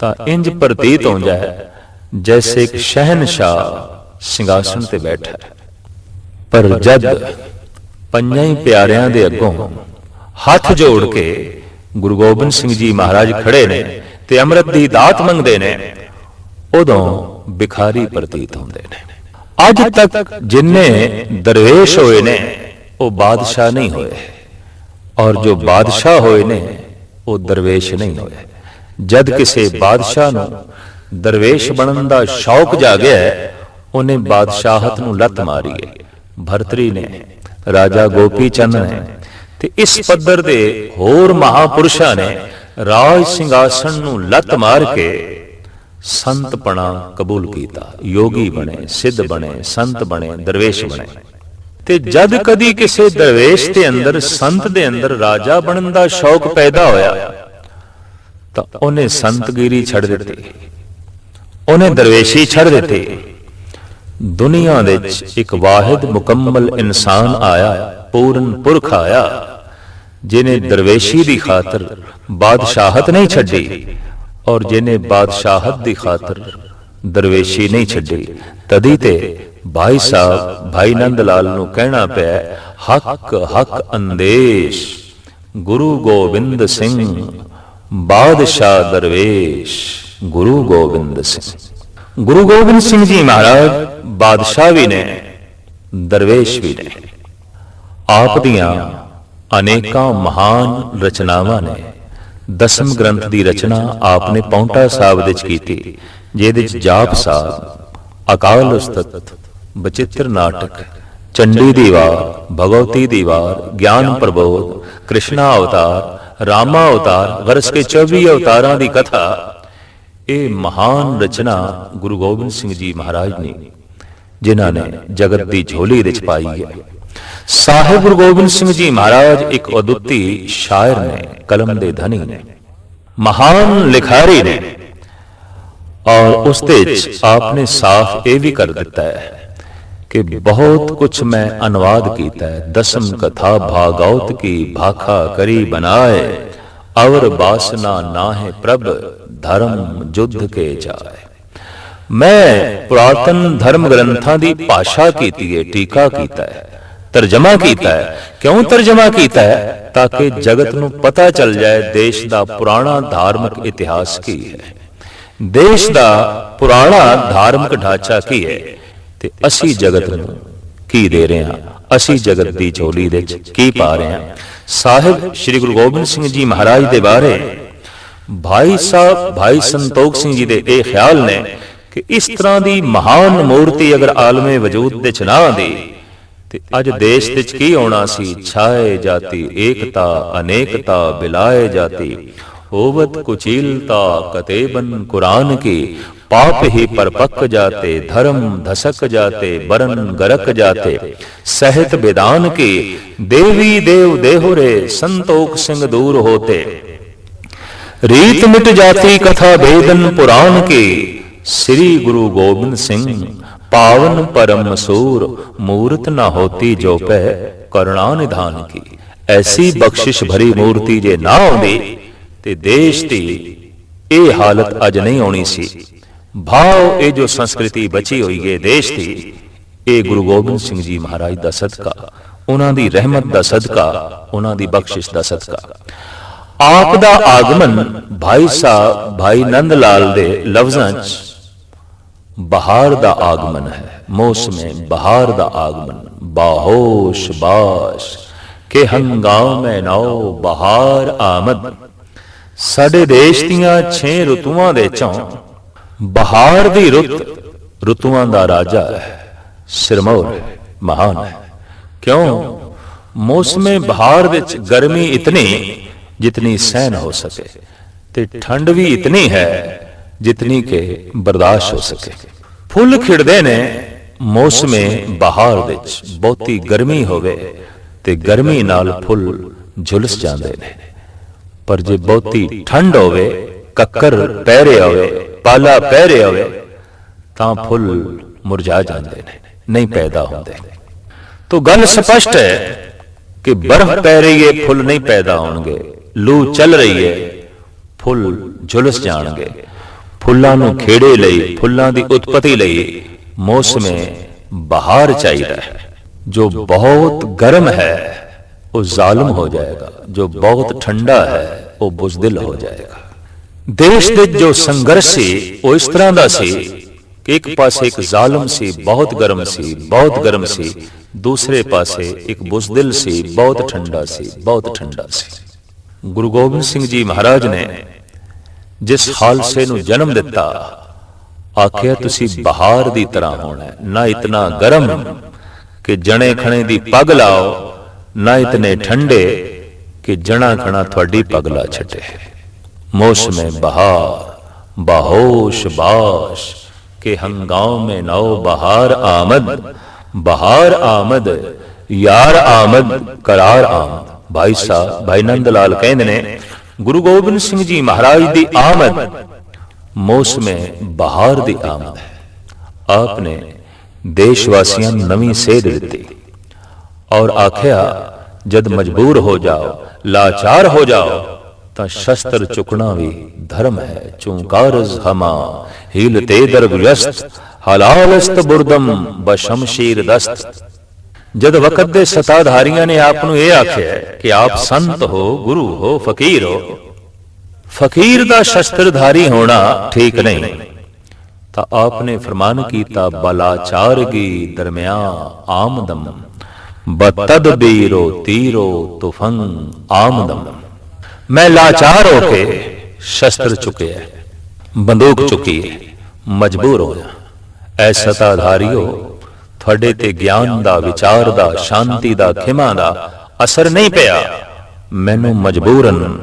ਤਾਂ ਇੰਜ ਪ੍ਰਤੀਤ ਹੁੰਦਾ ਹੈ ਜੈਸੇ ਇੱਕ ਸ਼ਹਿਨशाह ਸਿੰਘਾਸਣ ਤੇ ਬੈਠਾ ਹੈ। ਪਰ ਜਦ ਪੰਜਾਂ ਹੀ ਪਿਆਰਿਆਂ ਦੇ ਅੱਗੋਂ ਹੱਥ ਜੋੜ ਕੇ ਗੁਰੂ ਗੋਬਿੰਦ ਸਿੰਘ ਜੀ ਮਹਾਰਾਜ ਖੜੇ ਨੇ ਤੇ ਅੰਮ੍ਰਿਤ ਦੀ ਦਾਤ ਮੰਗਦੇ ਨੇ ਉਦੋਂ ਭਿਖਾਰੀ ਪ੍ਰਤੀਤ ਹੁੰਦੇ ਨੇ। ਅੱਜ ਤੱਕ ਜਿੰਨੇ ਦਰਵੇਸ਼ ਹੋਏ ਨੇ ਉਹ ਬਾਦਸ਼ਾਹ ਨਹੀਂ ਹੋਏ। ਔਰ ਜੋ ਬਾਦਸ਼ਾਹ ਹੋਏ ਨੇ ਉਹ ਦਰਵੇਸ਼ ਨਹੀਂ ਹੋਏ। ਜਦ ਕਿਸੇ ਬਾਦਸ਼ਾਹ ਨੂੰ ਦਰਵੇਸ਼ ਬਣਨ ਦਾ ਸ਼ੌਕ ਜਾਗਿਆ ਉਹਨੇ ਬਾਦਸ਼ਾਹਤ ਨੂੰ ਲੱਤ ਮਾਰੀ ਹੈ। ਭਰਤਰੀ ਨੇ ਰਾਜਾ ਗੋਪੀ ਚੰਦ ਨੇ ਤੇ ਇਸ ਪੱਧਰ ਦੇ ਹੋਰ ਮਹਾਪੁਰਸ਼ਾਂ ਨੇ ਰਾਜ ਸਿੰਘਾਸਣ ਨੂੰ ਲੱਤ ਮਾਰ ਕੇ ਸੰਤਪਣਾ ਕਬੂਲ ਕੀਤਾ। ਯੋਗੀ ਬਣੇ ਸਿੱਧ ਬਣੇ ਸੰਤ ਬਣੇ ਦਰਵੇਸ਼ ਬਣੇ। ਤੇ ਜਦ ਕਦੀ ਕਿਸੇ ਦਰਵੇਸ਼ ਦੇ ਅੰਦਰ ਸੰਤ ਦੇ ਅੰਦਰ ਰਾਜਾ ਬਣਨ ਦਾ ਸ਼ੌਕ ਪੈਦਾ ਹੋਇਆ ਤਾਂ ਉਹਨੇ ਸੰਤਗਿਰੀ ਛੱਡ ਦਿੱਤੀ। ਉਹਨੇ ਦਰਵੇਸ਼ੀ ਛੱਡ ਦਿੱਤੀ। ਦੁਨੀਆ ਵਿੱਚ ਇੱਕ ਵਾਹਿਦ ਮੁਕੰਮਲ ਇਨਸਾਨ ਆਇਆ, ਪੂਰਨ ਪੁਰਖ ਆਇਆ ਜਿਨੇ ਦਰਵੇਸ਼ੀ ਦੀ ਖਾਤਰ ਬਾਦਸ਼ਾਹਤ ਨਹੀਂ ਛੱਡੀ ਔਰ ਜਿਨੇ ਬਾਦਸ਼ਾਹਤ ਦੀ ਖਾਤਰ ਦਰਵੇਸ਼ੀ ਨਹੀਂ ਛੱਡੀ। ਤਦੀ ਤੇ ਭਾਈ ਸਾਹਿਬ, ਭਾਈ ਨੰਦ ਲਾਲ ਨੂੰ ਕਹਿਣਾ ਪਿਆ, ਹੱਕ ਹੱਕ ਅੰਦੇਸ਼, ਗੁਰੂ ਗੋਬਿੰਦ ਸਿੰਘ, ਬਾਦਸ਼ਾਹ ਦਰਵੇਸ਼, ਗੁਰੂ ਗੋਬਿੰਦ ਸਿੰਘ। ਗੁਰੂ ਗੋਬਿੰਦ ਸਿੰਘ ਜੀ ਮਹਾਰਾਜ ਬਾਦਸ਼ਾਹ ਵੀ ਨੇ, ਦਰਵੇਸ਼ ਵੀ ਨੇ। ਆਪ ਦੀਆਂ ਅਨੇਕਾਂ ਮਹਾਨ ਰਚਨਾਵਾਂ ਨੇ, ਦਸਮ ਗ੍ਰੰਥ ਦੀ ਰਚਨਾ ਆਪ ਨੇ ਪੌਂਟਾ ਸਾਹਿਬ ਵਿੱਚ ਕੀਤੀ, ਜਿਹਦੇ ਵਿੱਚ ਜਾਪ ਸਾਹਿਬ, ਅਕਾਲ ਉਸਤਤ ਬਚਿੱਤਰ ਨਾਟਕ, ਚੰਡੀ ਦੀ ਵਾਰ ਭਗਵਤੀ ਦੀ ਵਾਰ ਗਿਆਨ ਪ੍ਰਬੋਧ, ਕ੍ਰਿਸ਼ਨਾ ਅਵਤਾਰ, ਰਾਮਾ ਅਵਤਾਰ, ਵਰਸ ਕੇ 24 ਅਵਤਾਰਾਂ ਦੀ ਕਥਾ ਇਹ ਮਹਾਨ ਰਚਨਾ ਗੁਰੂ ਗੋਬਿੰਦ ਸਿੰਘ ਜੀ ਮਹਾਰਾਜ ਨੇ, ਜਿਨ੍ਹਾਂ ਨੇ ਜਗਤ ਦੀ ਝੋਲੀ ਵਿੱਚ ਪਾਈ ਹੈ। ਸਾਹਿਬ ਗੁਰੂ ਗੋਬਿੰਦ ਸਿੰਘ ਜੀ ਮਹਾਰਾਜ ਇੱਕ ਅਦੁੱਤੀ ਸ਼ਾਇਰ ਨੇ, ਕਲਮ ਦੇ ਧਨੀ ਨੇ, ਮਹਾਨ ਲਿਖਾਰੀ ਨੇ, ਔਰ ਉਸ ਦੇ ਵਿੱਚ ਆਪਨੇ ਸਾਫ਼ ਇਹ ਵੀ ਕਰ ਦਿੱਤਾ ਹੈ ਕਿ ਬਹੁਤ ਕੁਝ ਮੈਂ ਅਨੁਵਾਦ ਕੀਤਾ ਹੈ। ਦਸਮ ਕਥਾ ਭਾਗਵਤ ਕੀ ਭਾਖਾ ਕਰੀ ਬਣਾਏ। ਬਨਾਏ ਅਵਰ ਬਾਸਨਾ ਨਾਹਿ ਪ੍ਰਭ, ਧਰਮ ਜੁਧ ਕੇ ਜਾਏ। ਮੈਂ ਪੁਰਾਤਨ ਧਰਮ ਗ੍ਰੰਥਾਂ ਦੀ ਭਾਸ਼ਾ ਕੀਤੀ ਹੈ ਟੀਕਾ ਕੀਤਾ ਹੈ ਤਰਜਮਾ ਕੀਤਾ ਹੈ ਕਿਉਂ ਤਰਜਮਾ ਕੀਤਾ ਹੈ ਤਾਂ ਕਿ ਜਗਤ ਨੂੰ ਪਤਾ ਚੱਲ ਜਾਏ ਦੇਸ਼ ਦਾ ਪੁਰਾਣਾ ਧਾਰਮਿਕ ਇਤਿਹਾਸ ਕੀ ਹੈ। ਦੇਸ਼ ਦਾ ਪੁਰਾਣਾ ਧਾਰਮਿਕ ਢਾਂਚਾ ਕੀ ਹੈ? ਤੇ ਅਸੀਂ ਜਗਤ ਨੂੰ ਕੀ ਦੇ ਰਹੇ ਹਾਂ? ਅਸੀਂ ਜਗਤ ਦੀ ਝੋਲੀ ਵਿੱਚ ਕੀ ਪਾ ਰਹੇ ਹਾਂ? ਸਾਹਿਬ ਸ੍ਰੀ ਗੁਰੂ ਗੋਬਿੰਦ ਸਿੰਘ ਜੀ ਮਹਾਰਾਜ ਦੇ ਬਾਰੇ ਭਾਈ ਸਾਹਿਬ, ਭਾਈ ਸੰਤੋਖ ਸਿੰਘ ਜੀ ਦੇ ਇਹ ਖਿਆਲ ਨੇ ਕਿ ਇਸ ਤਰ੍ਹਾਂ ਦੀ ਮਹਾਨ ਮੂਰਤੀ ਅਗਰ ਆਲਮੇ ਵਜੂਦ ਦੇ ਚ ਨਾ ਆਂਦੀ ਤੇ ਅੱਜ ਦੇਸ਼ ਵਿੱਚ ਕੀ ਆਉਣਾ ਸੀ? ਛਾਏ ਜਾਤੀ ਏਕਤਾ, ਅਨੇਕਤਾ ਬਿਲਾਏ ਜਾਤੀ। ਹੋਵਤ ਕੁਚੀਲਤਾ ਕਤੇਬਨ ਕੁਰਾਨ ਕੀ पाप ही परपक जाते धर्म धसक जाते बरन गरक जाते सहित वेदान के देवी देव देहो रे संतोख सिंह दूर होते रीत मिट जाती कथा भेदन पुराण के श्री गुरु गोविंद सिंह पावन परम सूर मूर्त न होती जो पे करुणा निधान की ਐਸੀ ਬਖਸ਼ਿਸ਼ ਭਰੀ ਮੂਰਤੀ ਜੇ ਨਾ ਆਉਂਦੀ ਤੇ ਦੇਸ਼ ਦੀ ਇਹ ਹਾਲਤ ਅਜ ਨਹੀਂ ਆਉਣੀ ਸੀ ਭਾਵ ਇਹ ਜੋ ਸੰਸਕ੍ਰਿਤੀ ਬਚੀ ਹੋਈ ਹੈ ਦੇਸ਼ ਦੀ ਇਹ ਗੁਰੂ ਗੋਬਿੰਦ ਸਿੰਘ ਜੀ ਮਹਾਰਾਜ ਦਾ ਸਦਕਾ ਉਹਨਾਂ ਦੀ ਰਹਿਮਤ ਦਾ ਸਦਕਾ ਉਹਨਾਂ ਦੀ ਬਖਸ਼ਿਸ਼ ਦਾ ਸਦਕਾ ਆਪ ਦਾ ਆਗਮਨ ਭਾਈ ਸਾਹਿਬ ਭਾਈ ਨੰਦ ਲਾਲ ਦੇ ਲਫ਼ਜ਼ਾਂ 'ਚ ਬਹਾਰ ਦਾ ਆਗਮਨ ਹੈ ਮੌਸਮੇ ਬਹਾਰ ਦਾ ਆਗਮਨ ਬਾਹੋਸ਼ ਬਾਸ਼ ਕੇ ਹੰਗਾਮੇ ਨੌ ਬਹਾਰ ਆਮਦ ਸਾਡੇ ਦੇਸ਼ ਦੀਆਂ 6 ਰੁੱਤੂਆਂ ਦੇ ਚੋਂ ਬਹਾਰ ਦੀ ਰੁੱਤ, ਰੁੱਤੂਆਂ ਦਾ ਰਾਜਾ ਹੈ, ਸਿਰਮੌਰ ਮਹਾਨ ਹੈ। ਕਿਉਂ? ਮੌਸਮੇ ਬਹਾਰ ਵਿੱਚ ਗਰਮੀ ਇਤਨੀ ਜਿਤਨੀ ਸਹਿਨ ਹੋ ਸਕੇ ਤੇ ਠੰਡ ਵੀ ਇਤਨੀ ਹੈ ਜਿਤਨੀ ਕਿ ਬਰਦਾਸ਼ਤ ਹੋ ਸਕੇ। ਫੁੱਲ ਖਿੜਦੇ ਨੇ ਮੌਸਮੇ ਬਹਾਰ ਵਿੱਚ, ਬਹੁਤੀ ਗਰਮੀ ਹੋਵੇ ਤੇ ਗਰਮੀ ਨਾਲ ਫੁੱਲ ਝੁਲਸ ਜਾਂਦੇ ਨੇ। ਪਰ ਜੇ ਬਹੁਤੀ ਠੰਡ ਹੋਵੇ, ਕੱਕਰ ਪੈ ਰਿਹਾ ਹੋਵੇ ਪਾਲਾ ਪੈ ਰਿਹਾ ਹੋਵੇ, ਤਾਂ ਫੁੱਲ ਮੁਰਝਾ ਜਾਂਦੇ ਨੇ, ਨਹੀਂ ਪੈਦਾ ਹੁੰਦੇ। ਤੋ ਗੱਲ ਸਪਸ਼ਟ ਹੈ ਕਿ ਬਰਫ਼ ਪੈ ਰਹੀ ਹੈ, ਫੁੱਲ ਨਹੀਂ ਪੈਦਾ ਹੋਣਗੇ। ਲੂ ਚੱਲ ਰਹੀ ਹੈ, ਫੁੱਲ ਝੁਲਸ ਜਾਣਗੇ। ਫੁੱਲਾਂ ਨੂੰ ਖੇੜੇ ਲਈ, ਫੁੱਲਾਂ ਦੀ ਉਤਪਤੀ ਲਈ ਮੌਸਮੇ ਬਹਾਰ ਚਾਹੀਦਾ ਹੈ। ਜੋ ਬਹੁਤ ਗਰਮ ਹੈ, ਉਹ ਜ਼ਾਲਮ ਹੋ ਜਾਏਗਾ। ਜੋ ਬਹੁਤ ਠੰਡਾ ਹੈ, ਉਹ ਬੁਜ਼ਦਿਲ ਹੋ ਜਾਏਗਾ। ਦੇਸ਼ ਦੇ ਜੋ ਸੰਘਰਸ਼ ਸੀ ਉਹ ਇਸ ਤਰ੍ਹਾਂ ਦਾ ਸੀ ਕਿ ਇੱਕ ਪਾਸੇ ਇੱਕ ਜ਼ਾਲਮ ਸੀ ਬਹੁਤ ਗਰਮ ਸੀ ਬਹੁਤ ਗਰਮ ਸੀ। ਦੂਸਰੇ ਪਾਸੇ ਇੱਕ ਬੁਜ਼ਦਿਲ ਸੀ ਬਹੁਤ ਠੰਡਾ ਸੀ ਬਹੁਤ ਠੰਡਾ ਸੀ। ਗੁਰੂ ਗੋਬਿੰਦ ਸਿੰਘ ਜੀ ਮਹਾਰਾਜ ਨੇ ਜਿਸ ਖਾਲਸੇ ਨੂੰ ਜਨਮ ਦਿੱਤਾ ਆਖਿਆ ਤੁਸੀਂ ਬਹਾਰ ਦੀ ਤਰ੍ਹਾਂ ਹੋਣਾ ਨਾ ਇਤਨਾ ਗਰਮ ਕਿ ਜਣੇ ਖਣੇ ਦੀ ਪੱਗ ਲਾਓ ਨਾ ਇਤਨੇ ਠੰਡੇ ਕਿ ਜਣਾ ਖਣਾ ਤੁਹਾਡੀ ਪੱਗ ਲਾ ਛੱਡੇ। ਮੌਸਮੇ ਬਹਾਰ ਬਾਹੋਸ਼ ਬਾਸ਼ के हंगाम में नौ बहार आमद बहार आमद यार आमद करार ਆਮਦ ਭਾਈ ਸਾਹਿਬ ਭਾਈ ਨੰਦ ਲਾਲ ਕਹਿੰਦੇ ਨੇ ਗੁਰੂ ਗੋਬਿੰਦ ਸਿੰਘ ਜੀ ਮਹਾਰਾਜ ਦੀ ਆਮਦ ਮੌਸਮੇ ਬਹਾਰ ਦੀ ਆਮਦ ਹੈ ਆਪ ਨੇ ਦੇਸ਼ ਵਾਸੀਆਂ ਨੂੰ ਨਵੀਂ ਸੇਧ ਦਿੱਤੀ ਔਰ ਆਖਿਆ ਜਦ ਮਜਬੂਰ ਹੋ ਜਾਓ ਲਾਚਾਰ ਹੋ ਜਾਓ ਤਾਂ ਸ਼ਸਤਰ ਚੁਕਣਾ ਵੀ ਧਰਮ ਹੈ ਚੁੰਕਾਰਜ਼ ਹਮਾ। ਹੀਲ ਤੇ ਹਲਾਲਸਤ ਬੁਰਦਮ ਬਸ਼ਮਸ਼ੀਰ ਦਸਤ। ਜਦ ਵਕਤ ਦੇ ਸਤਾਧਾਰੀਆਂ ਨੇ ਆਪ ਨੂੰ ਇਹ ਆਖਿਆ ਕਿ ਆਪ ਸੰਤ ਹੋ, ਗੁਰੂ ਹੋ, ਫਕੀਰ ਹੋ। ਫਕੀਰ ਦਾ ਸ਼ਸਤਰਧਾਰੀ ਹੋਣਾ ਠੀਕ ਨਹੀਂ। ਤਾਂ ਆਪ ਨੇ ਫਰਮਾਨ ਕੀਤਾ, ਬਲਾਚਾਰਗੀ ਦਰਮਿਆ ਆਮਦਮ। ਬਤਦਬੀਰੋ ਤੀਰੋ ਤੁਫੰ ਆਮਦਮ। ਮੈਂ ਲਾਚਾਰ ਹੋ ਕੇ ਸ਼ਸਤਰ ਚੁੱਕਿਆ ਬੰਦੂਕ ਚੁੱਕੀ ਹੈ ਮਜਬੂਰ ਹੋਇਆ ਐ ਸਤਾਧਾਰੀਓ ਤੁਹਾਡੇ ਤੇ ਗਿਆਨ ਦਾ, ਵਿਚਾਰ ਦਾ, ਸ਼ਾਂਤੀ ਦਾ, ਖਿਮਾ ਦਾ ਅਸਰ ਨਹੀਂ ਪਿਆ। ਮੈਨੂੰ ਮਜਬੂਰਨ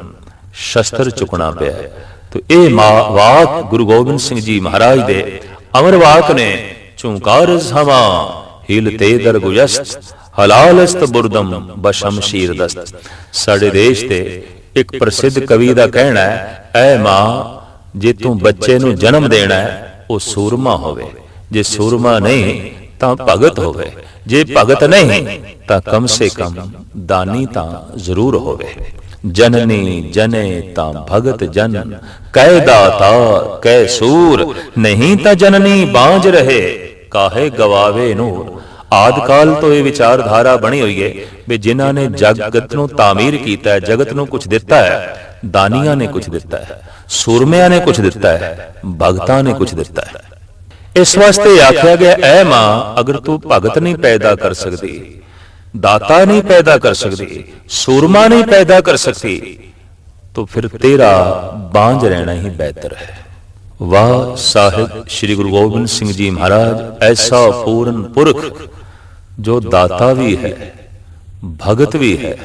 ਸ਼ਸਤਰ ਚੁਕਣਾ ਪਿਆ। ਤੋ ਇਹ ਵਾਕ ਗੁਰੂ ਗੋਬਿੰਦ ਸਿੰਘ ਜੀ ਮਹਾਰਾਜ ਦੇ ਅਮਰ ਵਾਕ ਨੇ ਚੁੰਕਾਰਜ਼ ਹਵਾ ਹਿਲ ਤੇ ਦਰਗੁਯਸਤ ਹਲਾਲਸਤ ਬੁਰਦਮ ਬਸ਼ਮਸ਼ੀਰ ਦਸਤ। ਸਾਡੇ ਦੇਸ਼ ਤੇ ਇੱਕ ਪ੍ਰਸਿੱਧ ਕਵੀ ਦਾ ਕਹਿਣਾ ਹੈ, ਐ ਮਾਂ, ਜੇ ਤੂੰ ਬੱਚੇ ਨੂੰ ਜਨਮ ਦੇਣਾ ਹੈ, ਉਹ ਸੂਰਮਾ ਹੋਵੇ। ਜੇ ਸੂਰਮਾ ਨਹੀਂ, ਤਾਂ ਭਗਤ ਹੋਵੇ। ਜੇ ਭਗਤ ਨਹੀਂ, ਤਾਂ ਕਮ ਸੇ ਕਮ ਦਾਨੀ ਤਾਂ ਜ਼ਰੂਰ ਹੋਵੇ। ਜਨਨੀ ਜਨੇ ਤਾਂ ਭਗਤ ਜਨ, ਕਹਿ ਦਾਤਾ ਕਹਿ ਸੂਰ। ਨਹੀਂ ਤਾਂ ਜਨਨੀ ਬਾਝ ਰਹੇ, ਕਾਹੇ ਗਵਾਵੇ ਨੂਰ। ਆਦਕਾਲ ਤੋਂ ਇਹ ਵਿਚਾਰਧਾਰਾ ਬਣੀ ਹੋਈ ਹੈ ਵੀ ਜਿਨ੍ਹਾਂ ਨੇ ਜਗਤ ਨੂੰ ਤਾਮੀਰ ਕੀਤਾ ਹੈ, ਜਗਤ ਨੂੰ ਕੁਝ ਦਿੱਤਾ ਹੈ, ਦਾਨੀਆਂ ਨੇ ਕੁਝ ਦਿੱਤਾ ਹੈ, ਸੂਰਮਿਆਂ ਨੇ ਕੁਝ ਦਿੱਤਾ ਹੈ, ਭਗਤਾਂ ਨੇ ਕੁਝ ਦਿੱਤਾ ਹੈ। ਇਸ ਵਾਸਤੇ ਆਖਿਆ ਗਿਆ, ਐ ਮਾਂ, ਅਗਰ ਤੂੰ ਭਗਤ ਨਹੀਂ ਪੈਦਾ ਕਰ ਸਕਦੀ, ਦਾਤਾ ਨਹੀਂ ਪੈਦਾ ਕਰ ਸਕਦੀ, ਸੂਰਮਾ ਨਹੀਂ ਪੈਦਾ ਕਰ ਸਕਦੀ, ਤੋ ਫਿਰ ਤੇਰਾ ਬਾਂਝ ਰਹਿਣਾ ਹੀ ਬਿਹਤਰ ਹੈ। ਵਾਹ ਸਾਹਿਬ, ਸ੍ਰੀ ਗੁਰੂ ਗੋਬਿੰਦ ਸਿੰਘ ਜੀ ਮਹਾਰਾਜ, ਐਸਾ ਪੂਰਨ ਪੁਰਖ जो दाता भी है भगत भी है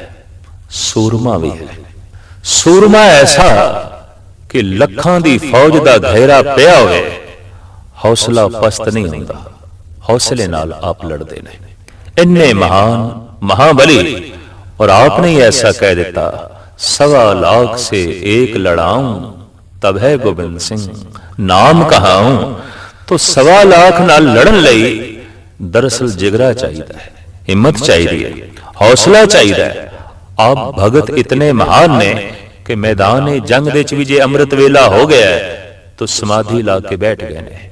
ਸੂਰਮਾ ਵੀ ਹੈ ਸੂਰਮਾ ਐਸਾ ਕਿ ਲੱਖਾਂ ਦੀ ਫੌਜ ਦਾ ਘੇਰਾ ਪਿਆ ਹੋਵੇ ਹੌਸਲਾ ਪਸਤ ਨਹੀਂ ਹੁੰਦਾ ਹੌਸਲੇ ਨਾਲ ਆਪ ਲੜਦੇ ਨੇ ਇੰਨੇ ਮਹਾਨ ਮਹਾਬਲੀ और आपने ही ऐसा कह देता सवा लाख से एक लड़ाऊं तब है गोबिंद सिंह नाम कहाऊं तो सवा लाख ਨਾਲ ਲੜਨ ਲਈ ਦਰਅਸਲ ਜਿਗਰਾ ਚਾਹੀਦਾ ਹੈ, ਹਿੰਮਤ ਚਾਹੀਦੀ ਹੈ, ਹੌਸਲਾ ਚਾਹੀਦਾ ਹੈ। ਆਪ ਭਗਤ ਇਤਨੇ ਮਹਾਨ ਨੇ ਕਿ ਮੈਦਾਨ ਜੰਗ ਦੇ ਵਿੱਚ ਵੀ ਜੇ ਅੰਮ੍ਰਿਤ ਵੇਲਾ ਹੋ ਗਿਆ ਤਾਂ ਸਮਾਧੀ ਲਾ ਕੇ ਬੈਠ ਗਏ ਨੇ।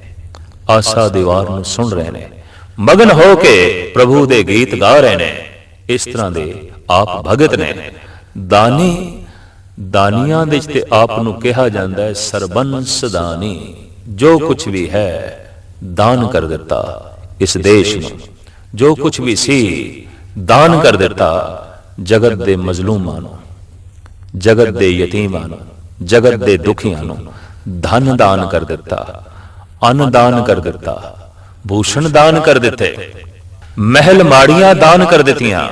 ਆਸਾ ਦੀਵਾਰ ਨੂੰ ਸੁਣ ਰਹੇ ਨੇ। ਮਗਨ ਹੋ ਕੇ ਪ੍ਰਭੂ ਦੇ ਗੀਤ ਗਾ ਰਹੇ ਨੇ। ਇਸ ਤਰ੍ਹਾਂ ਦੇ ਆਪ ਭਗਤ ਨੇ। ਦਾਨੀ, ਦਾਨੀਆਂ ਦੇ ਤੇ ਆਪ ਨੂੰ ਕਿਹਾ ਜਾਂਦਾ ਹੈ, ਸਰਬੰਸ ਦਾਨੀ, ਜੋ ਕੁਝ ਵੀ ਹੈ, ਦਾਨ ਕਰ ਦਿੱਤਾ। ਇਸ ਦੇਸ਼ ਨੂੰ, ਜੋ ਕੁਝ ਵੀ ਸੀ, ਦਾਨ ਕਰ ਦਿੱਤਾ ਜਗਤ ਦੇ ਮਜ਼ਲੂਮਾਂ ਨੂੰ, ਜਗਤ ਦੇ ਯਤੀਮਾਂ ਨੂੰ, ਜਗਤ ਦੇ ਦੁਖੀਆਂ ਨੂੰ ਧਨ ਦਾਨ ਕਰ ਦਿੱਤਾ, ਅੰਨ ਦਾਨ ਕਰ ਦਿੱਤਾ, ਭੂਸ਼ਣ ਦਾਨ ਕਰ ਦਿੱਤੇ, ਮਹਿਲ ਮਾੜੀਆਂ ਦਾਨ ਕਰ ਦਿੱਤੀਆਂ,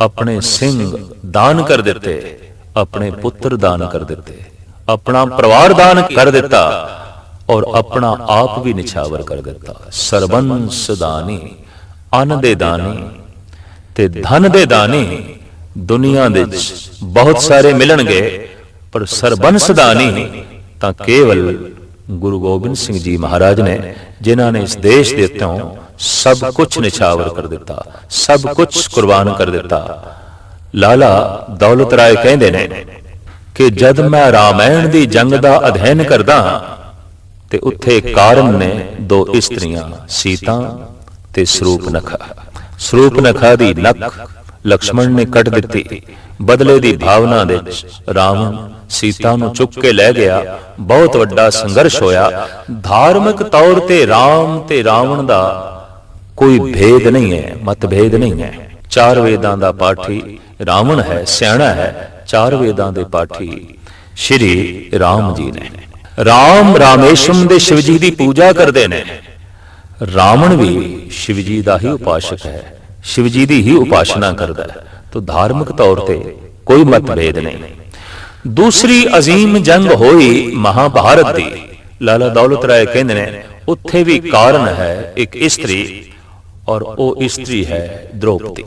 ਆਪਣੇ ਸਿੰਘ ਦਾਨ ਕਰ ਦਿੱਤੇ, ਆਪਣੇ ਪੁੱਤਰ ਦਾਨ ਕਰ ਦਿੱਤੇ, ਆਪਣਾ ਪਰਿਵਾਰ ਦਾਨ ਕਰ ਦਿੱਤਾ ਔਰ ਆਪਣਾ ਆਪ ਵੀ ਨਿਛਾਵਰ ਕਰ ਦਿੱਤਾ। ਸਰਬੰਸ ਦਾਨੀ ਅੰਨ ਦੇ ਦਾਨੀ ਤੇ ਧਨ ਦੇ ਦਾਨੀ ਦੁਨੀਆ ਦੇ ਵਿੱਚ ਬਹੁਤ ਸਾਰੇ ਮਿਲਣਗੇ, ਪਰ ਸਰਬੰਸ ਦਾਨੀ ਤਾਂ ਕੇਵਲ ਗੁਰੂ ਗੋਬਿੰਦ ਸਿੰਘ ਜੀ ਮਹਾਰਾਜ ਨੇ, ਜਿਨ੍ਹਾਂ ਨੇ ਇਸ ਦੇਸ਼ ਦੇ ਉੱਤੋਂ ਸਭ ਕੁਝ ਨਿਛਾਵਰ ਕਰ ਦਿੱਤਾ, ਸਭ ਕੁਝ ਕੁਰਬਾਨ ਕਰ ਦਿੱਤਾ। ਲਾਲਾ ਦੌਲਤ ਰਾਏ ਕਹਿੰਦੇ ਨੇ ਕਿ ਜਦ ਮੈਂ ਰਾਮਾਇਣ ਦੀ ਜੰਗ ਦਾ ਅਧਿਐਨ ਕਰਦਾ ਤੇ ਉੱਥੇ ਕਾਰਨ ਨੇ ਦੋ ਇਸਤਰੀਆਂ ਸੀਤਾ ਤੇ ਸਰੂਪਨਖਾ ਸਰੂਪਨਖਾ ਦੀ ਨੱਕ ਲਕਸ਼ਮਣ ਨੇ ਕੱਟ ਦਿੱਤੀ। ਬਦਲੇ ਦੀ ਭਾਵਨਾ ਦੇ ਵਿੱਚ ਰਾਵਣ ਸੀਤਾ ਨੂੰ ਚੁੱਕ ਕੇ ਲੈ ਗਿਆ। ਬਹੁਤ ਵੱਡਾ ਸੰਘਰਸ਼ ਹੋਇਆ। ਧਾਰਮਿਕ ਤੌਰ ਤੇ RAM ਤੇ ਰਾਵਣ ਦਾ ਕੋਈ ਭੇਦ ਨਹੀਂ ਹੈ ਮਤਭੇਦ ਨਹੀਂ ਹੈ। ਚਾਰ ਵੇਦਾਂ ਦਾ ਪਾਠੀ ਰਾਵਣ ਹੈ ਸਿਆਣਾ ਹੈ। ਚਾਰ ਵੇਦਾਂ ਦੇ ਪਾਠੀ ਸ਼੍ਰੀ ਰਾਮ ਜੀ ਨੇ। ਰਾਮ ਰਾਮੇਸ਼ਮ ਦੇ ਸ਼ਿਵ ਜੀ ਦੀ ਪੂਜਾ ਕਰਦੇ ਨੇ। ਰਾਵਣ ਵੀ ਸ਼ਿਵ ਜੀ ਦਾ ਹੀ ਉਪਾਸ਼ਕ ਹੈ। ਸ਼ਿਵ ਜੀ ਦੀ ਹੀ ਉਪਾਸ਼ਨਾ ਕਰਦਾ ਹੈ। ਤਾਂ ਧਾਰਮਿਕ ਤੌਰ ਤੇ ਕੋਈ ਮਤਭੇਦ ਨਹੀਂ। ਦੂਸਰੀ ਅਜ਼ੀਮ ਜੰਗ ਹੋਈ ਮਹਾਭਾਰਤ ਦੀ। ਲਾਲਾ ਦੌਲਤ ਰਾਏ ਕਹਿੰਦੇ ਨੇ, ਉੱਥੇ ਵੀ ਕਾਰਨ ਹੈ ਇੱਕ ਇਸਤਰੀ ਔਰ ਉਹ ਇਸਤਰੀ ਹੈ ਦ੍ਰੋਪਦੀ।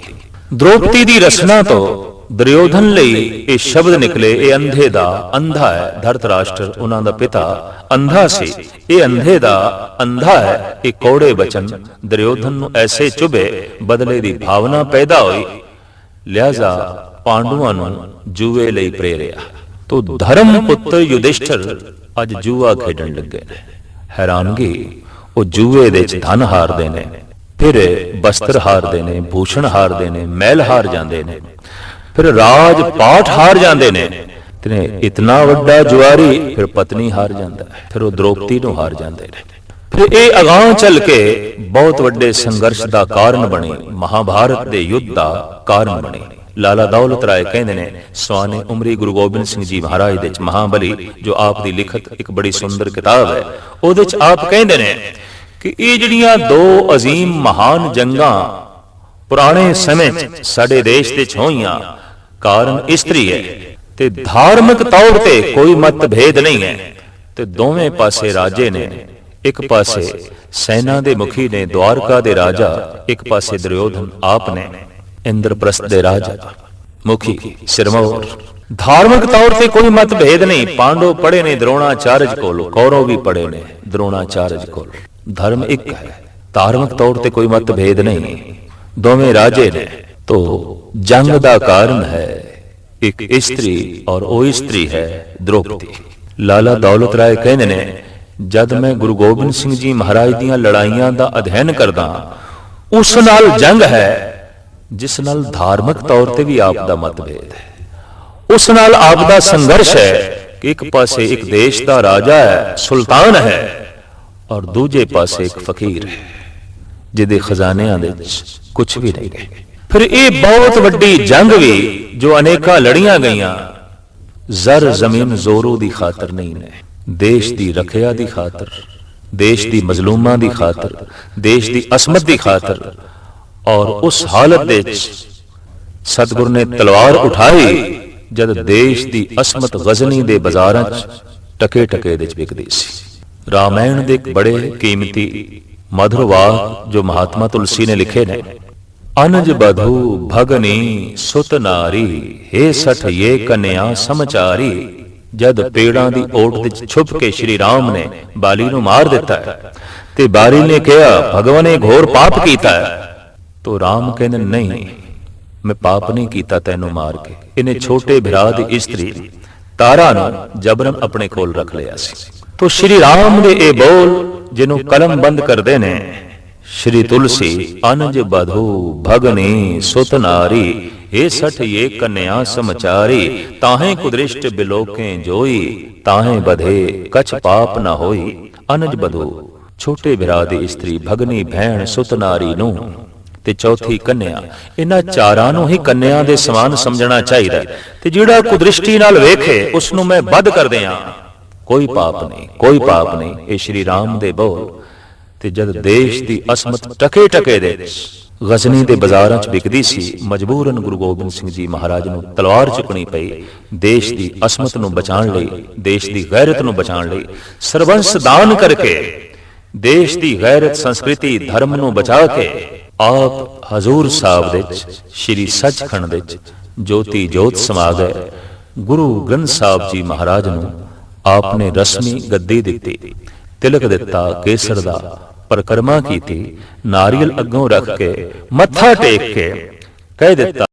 ਦ੍ਰੋਪਦੀ ਦੀ ਰਚਨਾ ਤੋਂ ਦਰਯੋਧਨ ਲਈ ਇਹ ਸ਼ਬਦ ਨਿਕਲੇ, ਇਹ ਅੰਧੇ ਦਾ, ਅੰਧਾ ਹੈ, ਧਰਤਰਾਸ਼ਟਰ, ਉਹਨਾਂ ਦਾ ਪਿਤਾ, ਅੰਧਾ ਸੀ। ਇਹ ਅੰਧੇ ਦਾ, ਅੰਧਾ ਹੈ, ਇਹ ਕੋੜੇ ਬਚਨ। ਦੁਰਯੋਧਨ ਨੂੰ ਐਸੇ ਚੁਭੇ, ਬਦਲੇ ਦੀ ਭਾਵਨਾ ਪੈਦਾ ਹੋਈ। ਲਿਆਜ਼ਾ ਪਾਂਡੂਆਂ ਨੂੰ ਜੂਏ ਲਈ ਪ੍ਰੇਰਿਆ। ਤੋ ਧਰਮ ਪੁੱਤਰ ਯੁਧਿਸ਼ਠਰ ਅੱਜ ਜੂਆ ਖੇਡਣ ਲੱਗੇ ਨੇ। ਹੈਰਾਨਗੀ, ਉਹ ਜੂਏ ਦੇ ਵਿੱਚ ਧਨ ਹਾਰਦੇ ਨੇ। ਫਿਰ ਬਸਤਰ ਹਾਰਦੇ ਨੇ, ਭੂਸ਼ਣ ਹਾਰਦੇ ਨੇ, ਮਹਿਲ ਹਾਰ ਜਾਂਦੇ ਨੇ। ਫਿਰ ਰਾਜ ਪਾਠ ਹਾਰ ਜਾਂਦੇ ਨੇ। ਤੇ ਇਤਨਾ ਵੱਡਾ ਜੁਆਰੀ ਫਿਰ ਪਤਨੀ ਹਾਰ ਜਾਂਦਾ ਹੈ, ਫਿਰ ਉਹ ਦ੍ਰੋਪਦੀ ਨੂੰ ਹਾਰ ਜਾਂਦੇ ਨੇ। ਫਿਰ ਇਹ ਅਗਾਹ ਚੱਲ ਕੇ ਬਹੁਤ ਵੱਡੇ ਸੰਘਰਸ਼ ਦਾ ਕਾਰਨ ਬਣੀ, ਮਹਾਭਾਰਤ ਦੇ ਯੁੱਧ ਦਾ ਕਾਰਨ ਬਣੇ। ਲਾਲਾ ਦੌਲਤ ਰਾਏ ਕਹਿੰਦੇ ਨੇ, ਸਵਾਨੇ ਉਮਰੀ ਗੁਰੂ ਗੋਬਿੰਦ ਸਿੰਘ ਜੀ ਮਹਾਰਾਜ ਦੇ ਚ ਮਹਾਬਲੀ, ਜੋ ਆਪ ਦੀ ਲਿਖਤ ਇੱਕ ਬੜੀ ਸੁੰਦਰ ਕਿਤਾਬ ਹੈ। ਉਹਦੇ ਚ ਆਪ ਕਹਿੰਦੇ ਨੇ ਕਿ ਇਹ ਜਿਹੜੀਆਂ ਦੋ ਅਜ਼ੀਮ ਮਹਾਨ ਜੰਗਾਂ ਪੁਰਾਣੇ ਸਮੇਂ ਸਾਡੇ ਦੇਸ਼ ਦੇ 'ਚ ਹੋਈਆਂ ਕਾਰਨ ਇਸਤਰੀ ਹੈ ਤੇ ਧਾਰਮਿਕ ਤੌਰ ਤੇ ਕੋਈ ਮਤਭੇਦ ਨਹੀਂ ਹੈ। ਤੇ ਦੋਵੇਂ ਪਾਸੇ ਰਾਜੇ ਨੇ। ਇੱਕ ਪਾਸੇ ਸੈਨਾ ਦੇ ਮੁਖੀ ਨੇ ਦਵਾਰਕਾ ਦੇ ਰਾਜਾ, ਇੱਕ ਪਾਸੇ ਦੁਰਯੋਧਨ ਆਪ ਨੇ, ਇੰਦਰਪ੍ਰਸਥ ਦੇ ਰਾਜਾ। ਮੁਖੀ ਸਿਰਮੌਰ। ਧਾਰਮਿਕ ਤੌਰ ਤੇ ਕੋਈ ਮਤਭੇਦ ਨਹੀਂ। ਪਾਂਡੋ ਪੜੇ ਨੇ ਦਰੋਣਾਚਾਰਜ ਕੋਲ, ਕੌਰਵ ਵੀ ਪੜੇ ਨੇ ਦਰੋਣਾਚਾਰਜ ਕੋਲ। ਧਰਮ ਇੱਕ ਹੈ। ਧਾਰਮਿਕ ਤੌਰ ਤੇ ਕੋਈ ਮਤਭੇਦ ਨਹੀਂ। ਦੋਵੇਂ ਰਾਜੇ ਨੇ ਤੋ ਜੰਗ ਦਾ ਕਾਰਨ ਹੈ। ਇੱਕ ਇਸਤਰੀ ਔਰ ਉਹ ਇਸਤਰੀ ਹੈ, ਦ੍ਰੋਪਦੀ। ਲਾਲਾ ਦੌਲਤ ਰਾਏ ਕਹਿੰਦੇ ਨੇ, ਜਦ ਮੈਂ ਗੁਰੂ ਗੋਬਿੰਦ ਸਿੰਘ ਜੀ ਮਹਾਰਾਜ ਦੀਆਂ ਲੜਾਈਆਂ ਦਾ ਅਧਿਐਨ ਕਰਦਾ ਉਸ ਨਾਲ ਜੰਗ ਹੈ, ਜਿਸ ਨਾਲ ਧਾਰਮਿਕ ਤੌਰ ਤੇ ਵੀ ਆਪ ਦਾ ਮਤਭੇਦ ਹੈ। ਉਸ ਨਾਲ ਆਪ ਦਾ ਸੰਘਰਸ਼ ਹੈ ਕਿ ਇੱਕ ਪਾਸੇ ਇੱਕ ਦੇਸ਼ ਦਾ ਰਾਜਾ ਹੈ, ਸੁਲਤਾਨ ਹੈ ਔਰ ਦੂਜੇ ਪਾਸੇ ਇੱਕ ਫਕੀਰ ਹੈ। ਜਿਹਦੇ ਖਜ਼ਾਨਿਆਂ ਦੇ ਵਿੱਚ ਕੁਝ ਵੀ ਨਹੀਂ ਹੈ ਫਿਰ ਇਹ ਬਹੁਤ ਵੱਡੀ ਜੰਗ ਵੀ ਜੋ ਅਨੇਕਾਂ ਲੜੀਆਂ ਗਈਆਂ, ਜ਼ਰ ਜ਼ਮੀਨ ਜ਼ੋਰੋ ਦੀ ਖਾਤਰ ਨਹੀਂ ਨੇ। ਦੇਸ਼ ਦੀ ਰੱਖਿਆ ਦੀ ਖਾਤਰ, ਦੇਸ਼ ਦੀ ਮਜ਼ਲੂਮਾਂ ਦੀ ਖਾਤਰ, ਦੇਸ਼ ਦੀ ਅਸਮਤ ਦੀ ਖਾਤਰ ਔਰ ਉਸ ਹਾਲਤ ਦੇ ਵਿੱਚ ਸਤਿਗੁਰ ਨੇ ਤਲਵਾਰ ਉਠਾਈ ਜਦ ਦੇਸ਼ ਦੀ ਅਸਮਤ ਗਜ਼ਨੀ ਦੇ ਬਾਜ਼ਾਰਾਂ 'ਚ ਟਕੇ ਟਕੇ ਦੇ ਵਿੱਚ ਵਿਕਦੀ ਸੀ। ਰਾਮਾਇਣ ਦੇ ਇੱਕ ਬੜੇ ਕੀਮਤੀ ਮਧੁਰ ਵਾਕ ਜੋ ਮਹਾਤਮਾ ਤੁਲਸੀ ਨੇ ਲਿਖੇ ਨੇ ਅਨਜ ਬਧੂ ਭਗਨੀ ਸੁਤ ਨਾਰੀ ਹੇ ਸਠ ਇਹ ਸਮਚਾਰੀ ਜਦ ਪੇੜਾਂ ਦੀ ਓਟ ਵਿੱਚ ਛੁਪ ਕੇ ਸ਼੍ਰੀ ਰਾਮ ਨੇ ਬਾਲੀ ਨੂੰ ਮਾਰ ਦਿੱਤਾ ਹੈ, ਤੇ ਬਾਲੀ ਨੇ ਕਿਹਾ ਭਗਵਾਨ ਨੇ ਘੋਰ ਪਾਪ ਕੀਤਾ ਹੈ ਤੋ ਰਾਮ ਕਹਿੰਦੇ ਨਹੀਂ ਮੈਂ ਪਾਪ ਨਹੀਂ ਕੀਤਾ ਤੈਨੂੰ ਮਾਰ ਕੇ ਇਹਨੇ ਛੋਟੇ ਭਰਾ ਦੀ ਇਸਤਰੀ ਤਾਰਾ ਨੂੰ ਜਬਰਨ ਆਪਣੇ ਕੋਲ ਰੱਖ ਲਿਆ ਸੀ ਤੋ ਸ਼੍ਰੀ ਰਾਮ ਦੇ ਇਹ ਬੋਲ ਜਿਹਨੂੰ ਕਲਮ ਬੰਦ ਕਰਦੇ ਨੇ, ਸ਼੍ਰੀ ਤੁਲਸੀ ਅਨਜ ਬਧੂ ਭਗਨੀ ਸੁਤ ਨਾਰੀ ਏ ਸਠ ਇਹ ਸਮਚਾਰੀ, ਤਾਹੇ ਕੁਦ੍ਰਿਸ਼ਟ ਬਿਲੋਕੇ ਜੋਈ, ਤਾਹੇ ਬਧੇ ਕਛ ਪਾਪ ਨਾ ਹੋਈ, ਅਨਜ ਬਧੂ, ਛੋਟੇ ਭਰਾ ਦੀ ਇਸਤਰੀ ਭਗਨੀ ਭੈਣ ਸੁਤ ਨਾਰੀ ਨੂੰ, ਤੇ ਚੌਥੀ ਕੰਨਿਆ, ਇਹਨਾਂ ਚਾਰਾਂ ਨੂੰ ਹੀ ਕੰਨਿਆ ਦੇ ਸਮਾਨ ਸਮਝਣਾ ਚਾਹੀਦਾ ਤੇ ਜਿਹੜਾ ਕੁਦ੍ਰਿਸ਼ਟੀ ਨਾਲ ਵੇਖੇ ਉਸ ਨੂੰ ਮੈਂ ਵੱਧ ਕਰ ਦਿਆਂ। ਕੋਈ ਪਾਪ ਨਹੀਂ ਕੋਈ ਪਾਪ ਨਹੀਂ। ਇਹ ਸ਼੍ਰੀ ਰਾਮ ਦੇ ਬੋਲ। ਤੇ ਜਦ ਦੇਸ਼ ਦੀ ਅਸਮਤ ਟਕੇ ਟਕੇ ਦੇ ਗਜ਼ਨੀ ਦੇ ਬਾਜ਼ਾਰਾਂ 'ਚ ਵਿਕਦੀ ਸੀ ਮਜਬੂਰਨ ਗੁਰੂ ਗੋਬਿੰਦ ਸਿੰਘ ਜੀ ਮਹਾਰਾਜ ਨੂੰ ਤਲਵਾਰ ਚੁੱਕਣੀ ਪਈ। ਦੇਸ਼ ਦੀ ਅਸਮਤ ਨੂੰ ਬਚਾਉਣ ਲਈ ਦੇਸ਼ ਦੀ ਗੈਰਤ ਨੂੰ ਬਚਾਉਣ ਲਈ ਸਰਬੰਸ ਦਾਨ ਕਰਕੇ ਦੇਸ਼ ਦੀ ਗੈਰਤ ਸੰਸਕ੍ਰਿਤੀ ਧਰਮ ਨੂੰ ਬਚਾ ਕੇ ਆਪ ਹਜ਼ੂਰ ਸਾਹਿਬ ਦੇ ਵਿੱਚ ਸ੍ਰੀ ਸੱਚਖੰਡ ਦੇ ਵਿੱਚ ਜੋਤੀ ਜੋਤ ਸਮਾ ਗਏ ਗੁਰੂ ਗ੍ਰੰਥ ਸਾਹਿਬ ਜੀ ਮਹਾਰਾਜ ਨੂੰ ਆਪਨੇ ਰਸਮੀ ਗੱਦੀ ਦਿੱਤੀ। ਤਿਲਕ ਦਿੱਤਾ ਕੇਸਰ ਦਾ। ਪਰਕਰਮਾ ਕੀਤੀ। ਨਾਰੀਅਲ ਅੱਗੋਂ ਰੱਖ ਕੇ ਮੱਥਾ ਟੇਕ ਕੇ ਕਹਿ ਦਿੱਤਾ।